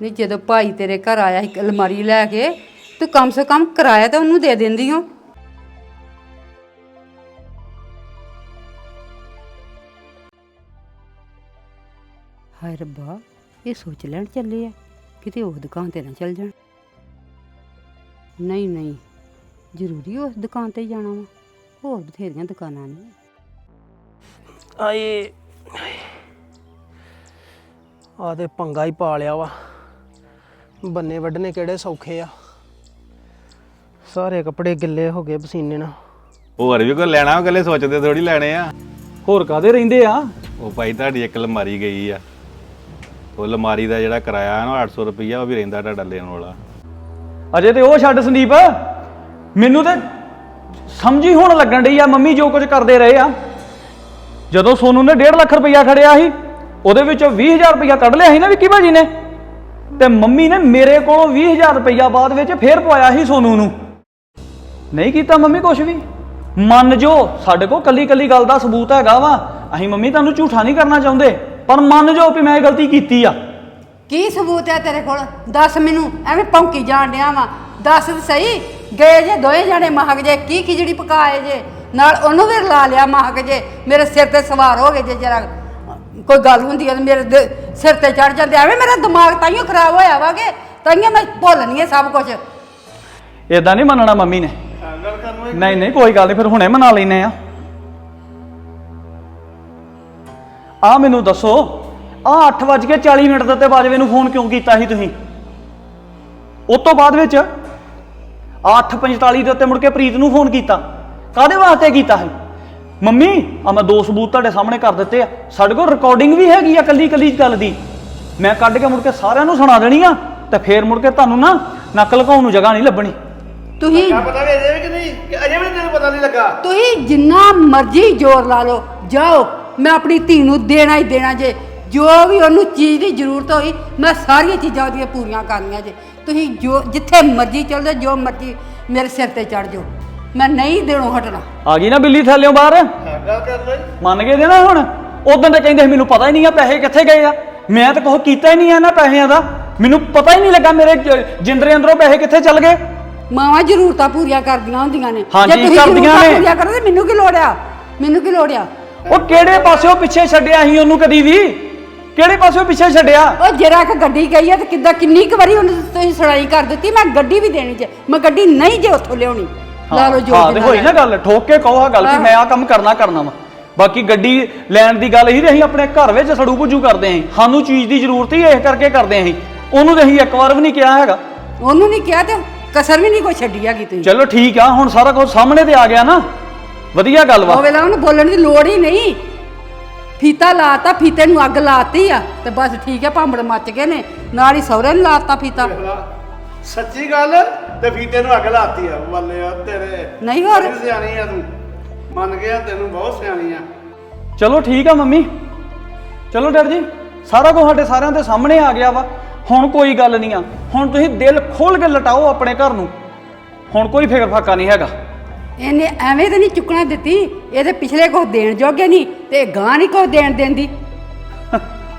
ਨਹੀਂ ਜਦੋਂ ਭਾਈ ਤੇਰੇ ਘਰ ਆਇਆ ਸੀ ਅਲਮਾਰੀ ਲੈ ਕੇ ਤੂੰ ਕਮ ਸੇ ਕਮ ਕਿਰਾਇਆ ਤਾਂ ਉਹਨੂੰ ਦੇ ਦਿੰਦੀ ਹੋ ਹਾਏ ਰੱਬਾ ਇਹ ਸੋਚ ਲੈਣ ਚੱਲੇ ਆ ਕਿਤੇ ਉਹ ਦੁਕਾਨ ਤੇ ਨਾ ਚੱਲ ਜਾਣ। ਨਹੀਂ ਨਹੀਂ ਜ਼ਰੂਰੀ ਉਸ ਦੁਕਾਨ ਤੇ ਹੀ ਜਾਣਾ ਵਾ ਹੋਰ ਬਥੇਰੀਆਂ ਦੁਕਾਨਾਂ ਨੇ। ਆਏ ਆ ਤੇ ਪੰਗਾ ਹੀ ਪਾ ਲਿਆ ਵਾ। ਬੰਨੇ ਵੱਢਣੇ ਕਿਹੜੇ ਸੌਖੇ ਆ। ਸਾਰੇ ਕੱਪੜੇ ਗਿੱਲੇ ਹੋ ਗਏ ਪਸੀਨੇ ਨਾਲ। ਹੋਰ ਵੀ ਕੋਈ ਲੈਣਾ ਗੱਲੇ ਸੋਚਦੇ ਥੋੜੀ ਲੈਣੇ ਆ। ਹੋਰ ਕਾਦੇ ਰਹਿੰਦੇ ਆ? ਉਹ ਭਾਈ ਤੁਹਾਡੀ ਇੱਕ ਅਲਮਾਰੀ ਗਈ ਆ। ਉਹ ਅਲਮਾਰੀ ਦਾ ਜਿਹੜਾ ਕਿਰਾਇਆ ਨਾ 800 ਰੁਪਈਆ ਉਹ ਵੀ ਰਹਿੰਦਾ ਤੁਹਾਡਾ ਲੈਣ ਵਾਲਾ। ਅਜੇ ਤੇ ਉਹ ਛੱਡ ਸੰਦੀਪ। ਮੈਨੂੰ ਤੇ ਸਮਝੀ ਹੁਣ ਲੱਗਣ ਡਈ ਆ ਮੰਮੀ ਜੋ ਕੁਝ ਕਰਦੇ ਰਹੇ ਆ। ਜਦੋਂ ਸੋਨੂ ਨੇ 1.5 ਲੱਖ ਰੁਪਈਆ ਖੜਿਆ ਸੀ ਉਹਦੇ ਵਿੱਚੋਂ 20000 ਰੁਪਈਆ ਕੱਢ ਲਿਆ ਸੀ ਨਾ ਵਿੱਕੀ ਭਾਜੀ ਨੇ। ਤੇ ਮੰਮੀ ਨੇ ਮੇਰੇ ਕੋਲੋਂ 20000 ਰੁਪਈਆ ਬਾਅਦ ਵਿੱਚ ਫੇਰ ਪਵਾਇਆ ਸੀ ਸੋਨੂ ਨੂੰ। ਨਹੀਂ ਕੀਤਾ ਮੰਮੀ ਕੁਝ ਵੀ। ਮੰਨ ਜੋ, ਸਾਡੇ ਕੋਲ ਕੱਲੀ ਕੱਲੀ ਗੱਲ ਦਾ ਸਬੂਤ ਹੈਗਾ ਵਾ। ਅਸੀਂ ਮੰਮੀ ਤੁਹਾਨੂੰ ਝੂਠਾ ਨਹੀਂ ਕਰਨਾ ਚਾਹੁੰਦੇ, ਪਰ ਮੰਨ ਜੋ ਵੀ ਮੈਂ ਇਹ ਗਲਤੀ ਕੀਤੀ ਆ। ਕੀ ਸਬੂਤ ਹੈ ਤੇਰੇ ਕੋਲ? ਦੱਸ ਮੈਨੂੰ, ਐਵੇਂ ਭੌਂਕੀ ਜਾਣ ਡਿਆ ਵਾ। ਦੱਸ ਤੇ ਸਹੀ, ਗਏ ਜੇ, ਦੋਏ ਜਾਣੇ ਮਹਕ ਜੇ, ਕੀ ਖਿਚੜੀ ਪਕਾਏ ਜੇ? ਨਾਲ ਉਹਨੂੰ ਵੀ ਲਾ ਲਿਆ ਮਹਕ ਜੇ। ਮੇਰੇ ਸਿਰ ਤੇ ਸਵਾਰ ਹੋ ਗਏ ਜੇ ਜਰਾ। ਕੋਈ ਗੱਲ ਹੁੰਦੀ ਹੈ ਤੇ ਮੇਰੇ ਦ- ਸਿਰ ਤੇ ਚੜ ਜਾਂਦੇ ਐਵੇਂ ਮੇਰਾ ਦਿਮਾਗ ਤਾਈਓ ਖਰਾਬ ਹੋਇਆ ਵਾਗੇ ਤਾਈਓ ਮੈਂ ਭੁੱਲਣੀ ਨਹੀਂ ਸਭ ਕੁਝ ਇਦਾਂ ਨਹੀਂ ਮੰਨਣਾ ਮੰਮੀ ਨੇ। ਨਹੀਂ ਨਹੀਂ, ਕੋਈ ਗੱਲ ਨਹੀਂ, ਫਿਰ ਹੁਣੇ ਮਨਾ ਲੈਨੇ ਆ। ਆ ਮੈਨੂੰ ਦੱਸੋ ਆ 8:40 ਮਿੰਟ ਦੇ ਉੱਤੇ ਬਾਜਵੇ ਨੂੰ ਫੋਨ ਕਿਉਂ ਕੀਤਾ ਸੀ ਤੁਸੀਂ? ਉਸ ਤੋਂ ਬਾਅਦ ਵਿੱਚ 8:45 ਦੇ ਉੱਤੇ ਮੁੜ ਕੇ ਪ੍ਰੀਤ ਨੂੰ ਫੋਨ ਕੀਤਾ। ਕਾਦੇ ਵਾਸਤੇ ਕੀਤਾ ਸੀ? ਮੰਮੀ ਆ ਮੈਂ ਦੋ ਸਬੂਤ ਤੁਹਾਡੇ ਸਾਹਮਣੇ ਕਰ ਦਿੱਤੇ ਆ। ਸਾਡੇ ਕੋਲ ਰਿਕਾਰਡਿੰਗ ਵੀ ਹੈਗੀ ਆ ਕੱਲੀ ਕੱਲੀ ਗੱਲ ਦੀ। ਮੈਂ ਕੱਢ ਕੇ ਮੁੜ ਕੇ ਸਾਰਿਆਂ ਨੂੰ ਸੁਣਾ ਦੇਣੀ ਆ ਤੇ ਫੇਰ ਮੁੜ ਕੇ ਤੁਹਾਨੂੰ ਨਾ ਨਕਲ ਲਗਾਉਣ ਨੂੰ ਜਗ੍ਹਾ ਨਹੀਂ ਲੱਭਣੀ। ਤੁਸੀਂ ਪਤਾ ਵੀ ਅਜੇ ਵੀ ਕਿ ਨਹੀਂ? ਕਿ ਅਜੇ ਵੀ ਤੈਨੂੰ ਪਤਾ ਨਹੀਂ ਲੱਗਾ। ਤੁਸੀਂ ਜਿੰਨਾ ਮਰਜ਼ੀ ਜ਼ੋਰ ਲਾ ਲਓ ਜਾਓ। ਮੈਂ ਆਪਣੀ ਧੀ ਨੂੰ ਦੇਣਾ ਹੀ ਦੇਣਾ ਜੇ। ਜੋ ਵੀ ਉਹਨੂੰ ਚੀਜ਼ ਦੀ ਜ਼ਰੂਰਤ ਹੋਈ ਮੈਂ ਸਾਰੀਆਂ ਚੀਜ਼ਾਂ ਉਹਦੀਆਂ ਪੂਰੀਆਂ ਕਰਨੀਆਂ ਜੇ। ਤੁਸੀਂ ਜੋ ਜਿੱਥੇ ਮਰਜ਼ੀ ਚੱਲ ਜਾਓ ਜੋ ਮਰਜ਼ੀ ਮੇਰੇ ਸਿਰ ਤੇ ਚੜ ਜਾਓ। ਮੈਂ ਨਹੀਂ ਦੇਣੋਂ ਹਟਣਾ। ਆ ਗਈ ਨਾ ਬਿੱਲੀ ਥੱਲਿਓਂ ਬਾਹਰ? ਗੱਲ ਕਰ ਲੈ ਮੰਨ ਗਏ ਦੇ ਨਾ ਹੁਣ? ਉਦੋਂ ਤੇ ਕਹਿੰਦੇ ਸੀ ਮੈਨੂੰ ਪਤਾ ਹੀ ਨਹੀਂ ਆ ਪੈਸੇ ਕਿੱਥੇ ਗਏ ਆ। ਮੈਂ ਤਾਂ ਕੁਛ ਕੀਤਾ ਹੀ ਨਹੀਂ ਆ ਨਾ ਪੈਸਿਆਂ ਦਾ। ਮੈਨੂੰ ਪਤਾ ਹੀ ਨਹੀਂ ਲੱਗਾ ਮੇਰੇ ਜ- ਜਿੰਦਰੇ ਅੰਦਰੋਂ ਪੈਸੇ ਕਿੱਥੇ ਚੱਲ ਗਏ। ਮਾਵਾਂ ਜ਼ਰੂਰਤਾਂ ਪੂਰੀਆਂ ਕਰਦੀਆਂ ਹੁੰਦੀਆਂ ਨੇ। ਹਾਂਜੀ, ਤੁਸੀਂ ਕਰਦੀਆਂ ਜ਼ਰੂਰਤਾਂ ਨੇ। ਪੂਰੀਆਂ ਕਰੋ ਤੇ ਮੈਨੂੰ ਕੀ ਲੋੜ ਆ? ਮੈਨੂੰ ਕੀ ਲੋੜ ਆ? ਉਹ ਕਿਹੜੇ ਪਾਸਿਓਂ ਪਿੱਛੇ ਛੱਡਿਆ ਸੀ ਉਹਨੂੰ ਕਦੀ ਵੀ? ਕਿਹੜੇ ਪਾਸਿਓਂ ਪਿੱਛੇ ਛੱਡਿਆ? ਉਹ ਜਰਾ ਕ ਗੱਡੀ ਗਈ ਹੈ ਤੇ ਕਿੱਦਾਂ ਕਿੰਨੀ ਕੁ ਵਾਰੀ ਉਹਨੂੰ ਤੁਸੀਂ ਸੁਣਾਈ ਕਰ ਦਿੱਤੀ ਮੈਂ ਗੱਡੀ ਵੀ ਦੇਣੀ ਜੇ। ਮੈਂ ਗੱਡੀ ਨਹੀਂ ਜੇ ਉੱਥੋਂ ਲਿਆਉਣੀ। ਲਾ ਲਓ ਜੋ ਹਾਂ ਤੇ ਜਿੰਨਾ ਹੋਈ ਨਾ ਗੱਲ ਠੋਕ ਕੇ ਕਹੋ ਆ ਗੱਲ ਕਿ ਹਾਂ। ਮੈਂ ਆ ਕੰਮ ਕਰਨਾ ਕਰਨਾ ਵਾ। ਬਾਕੀ ਗੱਡੀ ਲੈਣ ਦੀ ਗੱਲ ਹੀ ਅਸੀਂ ਆਪਣੇ ਘਰ ਵਿੱਚ ਸੜੂ ਪੁੱਜੂ ਕਰਦੇ ਆਂ। ਸਾਨੂੰ ਚੀਜ਼ ਦੀ ਜ਼ਰੂਰਤ ਹੀ ਇਸ ਕਰਕੇ ਕਰਦੇ ਆਂ ਅਸੀਂ। ਉਹਨੂੰ ਤੇ ਅਸੀਂ ਇੱਕ ਵਾਰ ਵੀ ਨਹੀਂ ਕਿਹਾ ਹੈਗਾ। ਉਹਨੂੰ ਨਹੀਂ ਕਿਹਾ ਤੇ ਕਸਰ ਵੀ ਨਹੀਂ ਕੋਈ ਛੱਡੀ ਹੈਗੀ ਤੁਸੀਂ। ਚਲੋ ਠੀਕ ਆ ਹੁਣ ਸਾਰਾ ਕੁਝ ਸਾਹਮਣੇ ਤੇ ਆ ਗਿਆ ਨਾ। ਵਧੀਆ ਗੱਲ ਵਾ। ਉਹ ਵੇਲਾ ਉਹਨੂੰ ਬੋਲਣ ਦੀ ਲੋੜ ਹੀ ਨਹੀਂ। ਫੀਤਾ ਲਾਤਾ ਫੀਤੇ ਨੂੰ ਅੱਗ ਲਾਤੀ ਆ। ਤੇ ਬਸ ਠੀਕ ਹੈ ਭਾਂਬੜ ਮੱਚ ਗਏ ਨੇ। ਨਾਲ ਹੀ ਸਹੁਰੇ ਨੂੰ ਲਾਤਾ ਫੀਤਾ। ਸੱਚੀ ਗੱਲ ਤੇ ਫੀਤੇ ਨੂੰ ਅੱਗ ਲਾਤੀ ਆ ਬੱਲੇ ਆ ਤੇਰੇ ਨਹੀਂ ਹੋਰ? ਬੜੀ ਸਿਆਣੀ ਆ ਤੂੰ। ਮੰਨ ਗਿਆ ਤੈਨੂੰ ਬਹੁਤ ਸਿਆਣੀ ਆ। ਚਲੋ ਠੀਕ ਆ ਮੰਮੀ। ਚਲੋ ਡਰ ਜੀ ਸਾਰਾ ਕੁਝ ਸਾਡੇ ਸਾਰਿਆਂ ਦੇ ਸਾਹਮਣੇ ਆ ਗਿਆ ਵਾ। ਹੁਣ ਕੋਈ ਗੱਲ ਨਹੀਂ ਆ। ਹੁਣ ਤੁਸੀਂ ਦਿਲ ਖੋਲ ਕੇ ਲਟਾਓ ਆਪਣੇ ਘਰ ਨੂੰ। ਹੁਣ ਕੋਈ ਫਿਕਰ ਫਾਕਾ ਨਹੀਂ ਹੈਗਾ। ਇਹਨੇ ਐਵੇਂ ਤਾਂ ਨਹੀਂ ਚੁੱਕਣਾ ਦਿੱਤੀ। ਇਹਦੇ ਪਿਛਲੇ ਕੁਝ ਦੇਣ ਜੋਗੇ ਨਹੀਂ ਤੇ ਗਾਂ ਨਹੀਂ ਕੁਝ ਦੇਣ ਦਿੰਦੀ।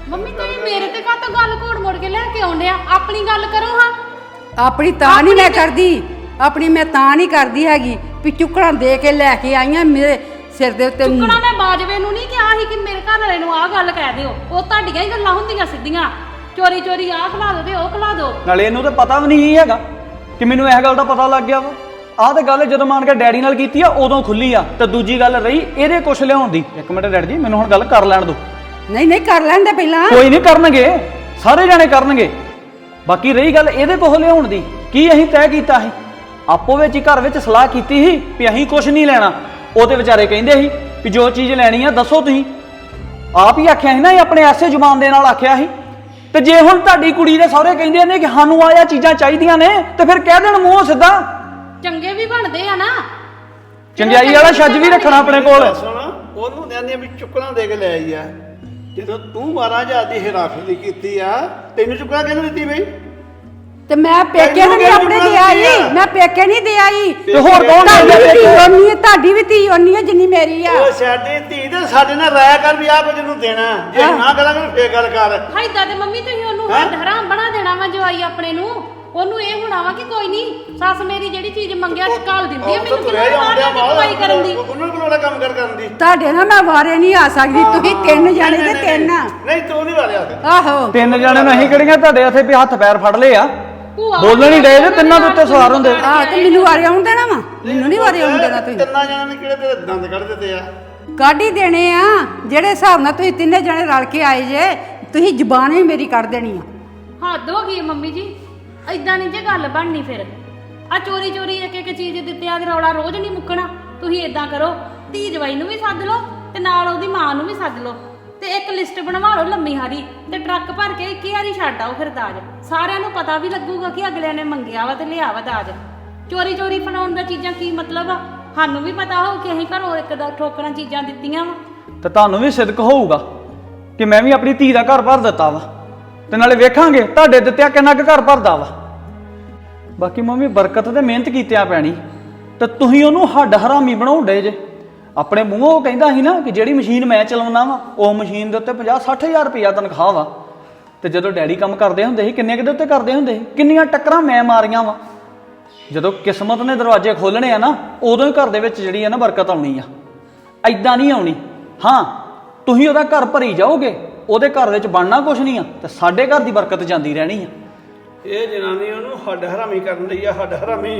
ਮੰਮੀ ਤੁਸੀਂ ਮੇਰੇ ਤੇ ਕਾਹਤੋਂ ਗੱਲ ਘੋੜ ਮੋੜ ਕੇ ਲੈ ਕੇ ਆਉਂਦੇ ਆ? ਆਪਣੀ ਗੱਲ ਕਰੋ ਹਾਂ। ਆਪਣੀ ਤਾਂ ਨਹੀਂ ਮੈਂ ਕਰਦੀ ਆਪਣੀ ਮੈਂ ਤਾਂ ਨਹੀਂ ਕਰਦੀ ਹੈਗੀ ਵੀ ਚੁੱਕਣਾ ਦੇ ਕੇ ਲੈ ਕੇ ਆਈਆਂ ਮੇਰੇ ਸਿਰ ਦੇ ਉੱਤੇ ਚੁੱਕਣਾ ਮੈਂ ਬਾਜਵੇ ਨੂੰ ਨਹੀਂ ਕਿਹਾ ਸੀ ਕਿ ਮੇਰੇ ਘਰ ਵਾਲੇ ਨੂੰ ਆਹ ਗੱਲ ਕਹਿ ਦਿਓ। ਉਹ ਤੁਹਾਡੀਆਂ ਹੀ ਗੱਲਾਂ ਹੁੰਦੀਆਂ ਸਿੱਧੀਆਂ। ਚੋਰੀ ਚੋਰੀ ਆਹ ਖਲਾ ਦੋ ਤੇ ਉਹ ਖਲਾ ਦੋ ਨਾਲੇ ਇਹਨੂੰ ਤਾਂ ਪਤਾ ਵੀ ਨਹੀਂ ਹੈਗਾ ਕਿ ਮੈਨੂੰ ਇਹ ਗੱਲ ਦਾ ਪਤਾ ਲੱਗ ਗਿਆ ਵਾ। ਆਹ ਤੇ ਗੱਲ ਜਦੋਂ ਮੰਨ ਕੇ ਡੈਡੀ ਨਾਲ ਕੀਤੀ ਆ ਉਦੋਂ ਖੁੱਲੀ ਆ। ਤੇ ਦੂਜੀ ਗੱਲ ਰਹੀ ਇਹਦੇ ਕੁਛ ਲਿਆਉਣ ਦੀ। ਇੱਕ ਮਿੰਟ ਡੈਡੀ ਜੀ ਮੈਨੂੰ ਹੁਣ ਗੱਲ ਕਰ ਲੈਣ ਦਿਓ। ਨਹੀਂ ਨਹੀਂ ਕਰ ਲੈਂਦੇ ਪਹਿਲਾਂ। ਕੋਈ ਨਹੀਂ ਕਰਨਗੇ। ਸਾਰੇ ਜਾਣੇ ਕਰਨਗੇ। ਬਾਕੀ ਰਹੀ ਗੱਲ ਇਹਦੇ ਕੋਲ ਲਿਆਉਣ ਦੀ। ਕੀ ਅਸੀਂ ਤੈਅ ਕੀਤਾ ਸੀ? ਆਪੋ ਵਿੱਚ ਹੀ ਘਰ ਵਿੱਚ ਸਲਾਹ ਕੀਤੀ ਸੀ ਵੀ ਅਸੀਂ ਕੁਝ ਨਹੀਂ ਲੈਣਾ। ਉਹਦੇ ਵਿਚਾਰੇ ਕਹਿੰਦੇ ਸੀ ਵੀ ਜੋ ਚੀਜ਼ ਲੈਣੀ ਆ ਦੱਸੋ ਤੁਸੀਂ। ਆਪ ਹੀ ਆਖਿਆ ਸੀ ਨਾ ਇਹ ਆਪਣੇ ਐਸੇ ਜ਼ੁਬਾਨ ਦੇ ਨਾਲ ਆਖਿਆ ਸੀ। ਤੇ ਜੇ ਹੁਣ ਤੁਹਾਡੀ ਕੁੜੀ ਦੇ ਸਹੁਰੇ ਕਹਿੰਦੇ ਨੇ ਕਿ ਸਾਨੂੰ ਆਇਆ ਚੀਜ਼ਾਂ ਚਾਹੀਦੀਆਂ ਨੇ ਤੇ ਫਿਰ ਕਹਿ ਦੇਣ ਮੂੰਹ ਸਿੱਧਾ। ਚੰਗੇ ਵੀ ਬਣਦੇ ਆ ਨਾ। ਚੰਗਿਆਈ ਵਾਲਾ ਛੱਜ ਵੀ ਰੱਖਣਾ ਆਪਣੇ ਕੋਲ। ਸੁਣ ਉਹਨੂੰ ਕਹਿੰਦੇ ਵੀ ਚੁੱਕਣਾ ਦੇ ਕੇ ਲੈ ਆਈ ਆ। ਜਦੋਂ ਤੂੰ ਮਹਾਰਾਜਾ ਦੀ ਹਿਰਾਫੀ ਕੀਤੀ ਆ ਤੈਨੂੰ ਚੁੱਕਣਾ ਕਿਹਨੂੰ ਦਿੱਤੀ ਬਈ? ਤੇ ਮੈਂ ਪੇਕੇ ਨੂੰ ਨਹੀਂ ਆਪਣੇ ਦੇ ਆਈ? ਮੈਂ ਪੇਕੇ ਨਹੀਂ ਦੇ ਆਈ? ਤੇ ਹੋਰ ਕੌਣ ਤੁਹਾਡੀ ਦੇ ਵੀ ਧੀ ਪੇਕੇ? ਓਨੀ ਹੈ ਤੁਹਾਡੀ ਵੀ ਧੀ ਓਨੀ ਹੈ ਜਿੰਨੀ ਮੇਰੀ ਆ। ਉਹ ਸਾਡੀ ਧੀ ਤੇ ਸਾਡੇ ਨਾਲ ਰਾਇ ਕਰ ਵੀ ਆ ਕੁਝ ਨੂੰ ਦੇਣਾ। ਜੇ ਨਾ ਕਰਾਂਗੇ ਫੇਰ ਗੱਲ ਕਰ। ਹਾਈਦਾ ਤੇ ਮੰਮੀ ਤੁਸੀਂ ਉਹਨੂੰ ਹਰਾਮ ਬਣਾ ਦੇਣਾ ਵਾ ਜਵਾਈ ਆਪਣੇ ਨੂੰ। ਉਹਨੂੰ ਇਹ ਹੋਣਾ ਵਾ ਕਿ ਕੋਈ ਨਹੀਂ ਸੱਸ ਮੇਰੀ ਜਿਹੜੀ ਚੀਜ਼ ਮੰਗਿਆ ਘਾਲ ਦਿੰਦੀ ਆ ਮੈਨੂੰ ਕਿਉਂ ਜਾਂਦਿਆ ਮਾਰ ਕਮਾਈ ਕਰਨ ਦੀ। ਉਹਨੂੰ ਕੋਲੋਂ ਕੰਮ ਕਰ ਕਰਨ ਦੀ? ਤੁਹਾਡੇ ਨਾਲ ਮੈਂ ਵਾਰੇ ਨਹੀਂ ਆ ਸਕਦੀ ਤੁਸੀਂ ਤਿੰਨ ਜਾਣੇ ਤੇ ਤਿੰਨ ਨਹੀਂ ਤੂੰ ਨਹੀਂ ਵਾਲਿਆ ਆਹੋ। ਤਿੰਨ ਜਣੇ ਨੂੰ ਅਸੀਂ ਕਿਹੜੀਆਂ ਤੁਹਾਡੇ ਹੱਥੇ ਵੀ ਹੱਥ ਪੈਰ ਫੜ ਲਏ ਆ? ਬੋਲਣ ਹੀ ਡਏ ਜੇ ਤਿੰਨਾਂ ਦੇ ਉੱਤੇ ਸਵਾਰ ਹੁੰਦੇ। ਆ ਤੇ ਮੈਨੂੰ ਵਾਰੇ ਆਉਣ ਦੇਣਾ ਵਾ? ਮੈਨੂੰ ਨਹੀਂ ਵਾਰੇ ਆਉਣ ਦੇਣਾ ਤੁਸੀਂ। ਤਿੰਨਾਂ ਜਣਾਂ ਨੇ ਕਿਹੜੇ ਤੇਰੇ ਦੰਦ ਕੱਢ ਦਿੱਤੇ ਆ? ਕੱਢ ਹੀ ਦੇਣੇ ਆ ਜਿਹੜੇ ਹਿਸਾਬ ਨਾਲ ਤੁਸੀਂ ਤਿੰਨੇ ਜਣੇ ਰਲ ਕੇ ਆਏ ਜੇ ਤੁਸੀਂ ਜ਼ੁਬਾਨ ਵੀ ਮੇਰੀ ਕੱਢ ਦੇਣੀ ਆ। ਹੱਦ ਹੋ ਗਈ ਹੈ ਮੰਮੀ ਜੀ। ਐਦਾਂ ਨਹੀਂ ਜੇ ਗੱਲ ਬਣਨੀ ਫਿਰ। ਆ ਚੋਰੀ ਚੋਰੀ ਇੱਕ ਇੱਕ ਚੀਜ਼ ਦਿੱਤਿਆਂ ਦੇ ਰੌਲਾ ਰੋਜ਼ ਨਹੀਂ ਮੁੱਕਣਾ। ਤੁਸੀਂ ਐਦਾਂ ਕਰੋ, ਧੀ ਜਵਾਈ ਨੂੰ ਵੀ ਸੱਦ ਲਓ ਤੇ ਨਾਲ ਉਹਦੀ ਮਾਂ ਨੂੰ ਵੀ ਸੱਦ ਲਓ। ਤੇ ਇੱਕ ਲਿਸਟ ਬਣਵਾ ਲਓ ਲੰਮੀ ਹਾਰੀ ਤੇ ਟਰੱਕ ਭਰ ਕੇ ਇੱਕ ਹੀ ਛੱਡ ਆਓ ਫਿਰ ਦਾਜ। ਸਾਰਿਆਂ ਨੂੰ ਪਤਾ ਵੀ ਲੱਗੂਗਾ ਕਿ ਅਗਲਿਆਂ ਨੇ ਮੰਗਿਆ ਵਾ ਤੇ ਲਿਆ ਵਾ ਦਾਜ। ਚੋਰੀ ਚੋਰੀ ਫਣਾਉਣ ਦਾ ਚੀਜ਼ਾਂ ਕੀ ਮਤਲਬ ਆ? ਸਾਨੂੰ ਵੀ ਪਤਾ ਹੋਊ ਕਿ ਅਸੀਂ ਘਰੋਂ ਇੱਕ ਦਾ ਠੋਕਰਾਂ ਚੀਜ਼ਾਂ ਦਿੱਤੀਆਂ ਵਾ। ਤੇ ਤੁਹਾਨੂੰ ਵੀ ਸਿਦਕ ਹੋਊਗਾ ਕਿ ਮੈਂ ਵੀ ਆਪਣੀ ਧੀ ਦਾ ਘਰ ਭਰ ਦਿੱਤਾ ਵਾ। ਤੇ ਨਾਲੇ ਵੇਖਾਂਗੇ ਤੁਹਾਡੇ ਦਿੱਤਿਆ ਕਿੰਨਾ ਕੁ ਘਰ ਭਰਦਾ ਵਾ। ਬਾਕੀ ਮੰਮੀ ਬਰਕਤ ਤੇ ਮਿਹਨਤ ਕੀਤਿਆਂ ਪੈਣੀ। ਤੇ ਤੁਸੀਂ ਉਹਨੂੰ ਹੱਡ ਹਰਾਮੀ ਬਣਾਉਂਦੇ ਜੇ। ਆਪਣੇ ਮੂੰਹੋਂ ਉਹ ਕਹਿੰਦਾ ਸੀ ਨਾ ਕਿ ਜਿਹੜੀ ਮਸ਼ੀਨ ਮੈਂ ਚਲਾਉਣਾ ਵਾ, ਉਹ ਮਸ਼ੀਨ ਦੇ ਉੱਤੇ 50 60000 ਰੁਪਇਆ ਤਨਖਾਹ ਵਾ। ਤੇ ਜਦੋਂ ਡੈਡੀ ਕੰਮ ਕਰਦੇ ਹੁੰਦੇ ਸੀ, ਕਿੰਨੇ ਕਿਦੇ ਉੱਤੇ ਕਰਦੇ ਹੁੰਦੇ ਸੀ? ਕਿੰਨੀਆਂ ਟੱਕਰਾਂ ਮੈਂ ਮਾਰੀਆਂ ਵਾ। ਜਦੋਂ ਕਿਸਮਤ ਨੇ ਦਰਵਾਜ਼ੇ ਖੋਲਣੇ ਆ ਨਾ, ਉਦੋਂ ਹੀ ਘਰ ਦੇ ਵਿੱਚ ਜਿਹੜੀ ਆ ਨਾ ਬਰਕਤ ਆਉਣੀ ਆ। ਐਦਾਂ ਨਹੀਂ ਆਉਣੀ। ਹਾਂ, ਤੁਸੀਂ ਉਹਦਾ ਘਰ ਭਰੀ ਜਾਓਗੇ, ਉਹਦੇ ਘਰ ਵਿੱਚ ਬਣਨਾ ਕੁਝ ਨਹੀਂ ਆ, ਤੇ ਸਾਡੇ ਘਰ ਦੀ ਬਰਕਤ ਜਾਂਦੀ ਰਹਿਣੀ ਆ। ਇਹ ਜਨਾਨੀ ਉਹਨੂੰ ਹੱਡ ਹਰਾਮੀ ਕਰਨ ਲਈ ਆ ਹੱਡ ਹਰਾਮੀ।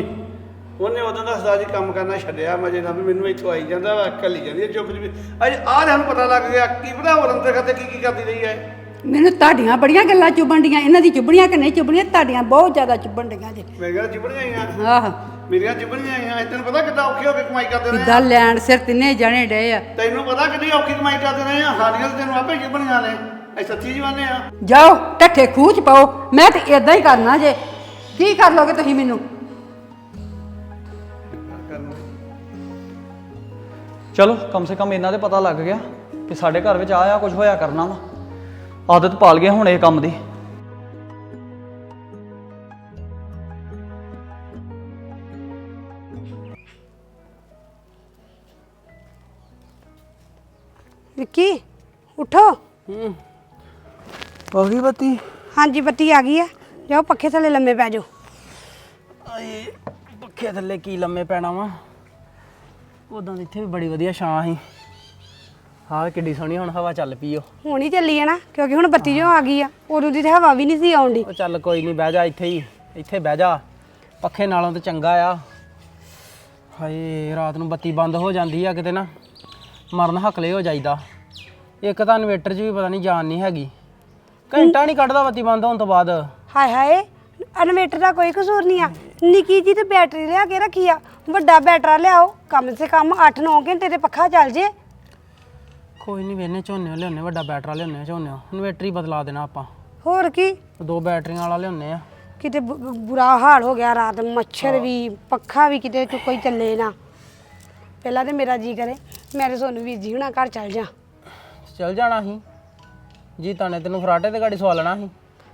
ਉਹਨੇ ਉਦੋਂ ਦਾ ਸਦਾ ਜੀ ਕੰਮ ਕਰਨਾ ਛੱਡਿਆ ਮਜੇ ਨਾਲ ਮੈਨੂੰ ਇੱਥੋਂ ਆਈ ਜਾਂਦਾ ਵਾ ਕੱਲੀ ਜਾਂਦੀ ਹੈ ਚੁੱਪ ਚੁੱਪ। ਅੱਜ ਆਹ ਸਾਨੂੰ ਪਤਾ ਲੱਗ ਗਿਆ ਕੀ ਪਤਾ ਹੋਰ ਅੰਦਰ ਖਾਤੇ ਕੀ ਕੀ ਕਰਦੀ ਰਹੀ ਹੈ। ਮੈਨੂੰ ਤੁਹਾਡੀਆਂ ਬੜੀਆਂ ਗੱਲਾਂ ਡੀਆਂ ਇਹਨਾਂ ਦੀ ਚੁੱਭਣੀਆਂ ਕਿ ਨਹੀਂ ਚੁੱਭਣੀਆਂ ਤੁਹਾਡੀਆਂ ਬਹੁਤ ਜ਼ਿਆਦਾ ਚੁੱਭਣ ਡੀਆਂ ਜੇ। ਮੇਰੀਆਂ ਚਿਬੜੀਆਂ ਆਈਆਂ ਆਹ। ਮੇਰੀਆਂ ਚਿਬੜੀਆਂ ਆਈਆਂ ਤੈਨੂੰ ਪਤਾ ਕਿੱਦਾਂ ਔਖੇ ਹੋ ਕੇ ਕਮਾਈ ਕਰਦੇ ਰਹੇ ਆ? ਕਿੱਦਾਂ ਲੈਣ ਸਿਰ ਤਿੰਨੇ ਜਣੇ ਡਏ ਆ। ਤੈਨੂੰ ਪਤਾ ਕਿੰਨੀ ਔਖੀ ਕਮਾਈ ਕਰਦੇ ਰਹੇ ਆ ਸਾਡੀਆਂ ਤਾਂ ਤੈਨੂੰ ਆਪੇ ਚਿਬੜੀਆਂ ਨੇ। ਅਸੀਂ ਸੱਚੀ ਜਵਾਨੇ ਆ। ਜਾਓ ਟੱਠੇ ਖੂਹ ਚ ਪਾਓ। ਮੈਂ ਤੇ ਇਦਾਂ ਹੀ ਕਰਨਾ ਜੇ। ਕੀ ਕਰ ਲੋਗੇ ਤੁਸੀਂ ਮੈਨੂੰ? ਚਲੋ ਕਮ ਸੇ ਕਮ ਇਹਨਾਂ ਦੇ ਪਤਾ ਲੱਗ ਗਿਆ ਕਿ ਸਾਡੇ ਘਰ ਵਿੱਚ ਆ ਆ ਕੁਝ ਹੋਇਆ ਕਰਨਾ ਵਾ। ਆਦਤ ਪਾਲ ਗਏ ਹੁਣ ਇਹ ਕੰਮ ਦੀ। ਵਿੱਕੀ ਉਠੋ। ਹੋ। ਗਈ ਬੱਤੀ? ਹਾਂਜੀ ਬੱਤੀ ਆ ਗਈ ਆ। ਜਾਓ ਪੱਖੇ ਥੱਲੇ ਲੰਮੇ ਪੈ ਜਾਓ। ਆਏ ਪੱਖੇ ਥੱਲੇ ਕੀ ਲੰਮੇ ਪੈਣਾ ਵਾ? ਉਦਾਂ ਤਾਂ ਇੱਥੇ ਵੀ ਬੜੀ ਵਧੀਆ ਛਾਂ ਸੀ। ਹਾਂ ਕਿੱਡੀ ਸੋਹਣੀ ਹੁਣ ਹਵਾ ਚੱਲ ਪਈ ਓ। ਹੁਣ ਹੀ ਚੱਲੀ ਹੈ ਨਾ ਕਿਉਂਕਿ ਹੁਣ ਬੱਤੀ ਜੋ ਆ ਗਈ ਆ ਉਦੋਂ ਦੀ ਤਾਂ ਹਵਾ ਵੀ ਨਹੀਂ ਸੀ ਆਉਂਦੀ ਉਹ ਚੱਲ ਕੋਈ ਨਹੀਂ ਬਹਿ ਜਾ ਇੱਥੇ ਹੀ ਇੱਥੇ ਬਹਿ ਜਾ। ਪੱਖੇ ਨਾਲੋਂ ਤਾਂ ਚੰਗਾ ਆ। ਹਾਏ ਰਾਤ ਨੂੰ ਬੱਤੀ ਬੰਦ ਹੋ ਜਾਂਦੀ ਆ ਕਿਤੇ ਨਾ ਮਰਨ ਹਕਲੇ ਹੋ ਜਾਈਦਾ। ਇੱਕ ਤਾਂ ਇਨਵੇਟਰ 'ਚ ਵੀ ਪਤਾ ਨਹੀਂ ਜਾਨ ਨਹੀਂ ਹੈਗੀ। ਘੰਟਾ ਨਹੀਂ ਕੱਢਦਾ ਬੱਤੀ ਬੰਦ ਹੋਣ ਤੋਂ ਬਾਅਦ। ਹਾਏ ਹਾਏ ਇਨਵੇਟਰ ਦਾ ਕੋਈ ਕਸੂਰ ਨਹੀਂ ਆ। ਨਿੱਕੀ ਜੀ ਤੇ ਬੈਟਰੀ ਲਿਆ ਕੇ ਰੱਖੀ ਆ। ਵੱਡਾ ਬੈਟਰਾ ਲਿਆਓ ਕਮ ਸੇ ਕਮ 8-9 ਘੰਟੇ ਤੇ ਪੱਖਾ ਚੱਲ ਜੇ। ਕੋਈ ਨਹੀਂ ਵੇਨੇ ਝੋਨੇ ਲਿਆਉਣੇ ਵੱਡਾ ਬੈਟਰਾ ਲਿਆਉਣੇ ਝੋਨੇ ਇਨਵੇਟਰ ਹੀ ਬਦਲਾ ਦੇਣਾ ਆਪਾਂ। ਹੋਰ ਕੀ? ਦੋ ਬੈਟਰੀਆਂ ਵਾਲਾ ਲਿਆਉਣੇ ਆ। ਕਿਤੇ ਬੁ- ਬੁਰਾ ਹਾਲ ਹੋ ਗਿਆ ਰਾਤ। ਮੱਛਰ ਵੀ ਪੱਖਾ ਵੀ ਕਿਤੇ ਚ ਕੋਈ ਚੱਲੇ ਨਾ। ਪਹਿਲਾਂ ਤੇ ਮੇਰਾ ਜੀ ਕਰੇ ਮੇਰੇ ਸੋਨੂੰ ਵੀਰ ਜੀ ਹੁਣਾ ਘਰ ਚੱਲ ਜਾ। ਚੱਲ ਜਾਣਾ ਸੀ ਜੀ ਤਾਨੇ ਤੈਨੂੰ ਫਰਾਟੇ ਤੇ ਗਾੜੀ ਸਵਾਲਣਾ ਸੀ?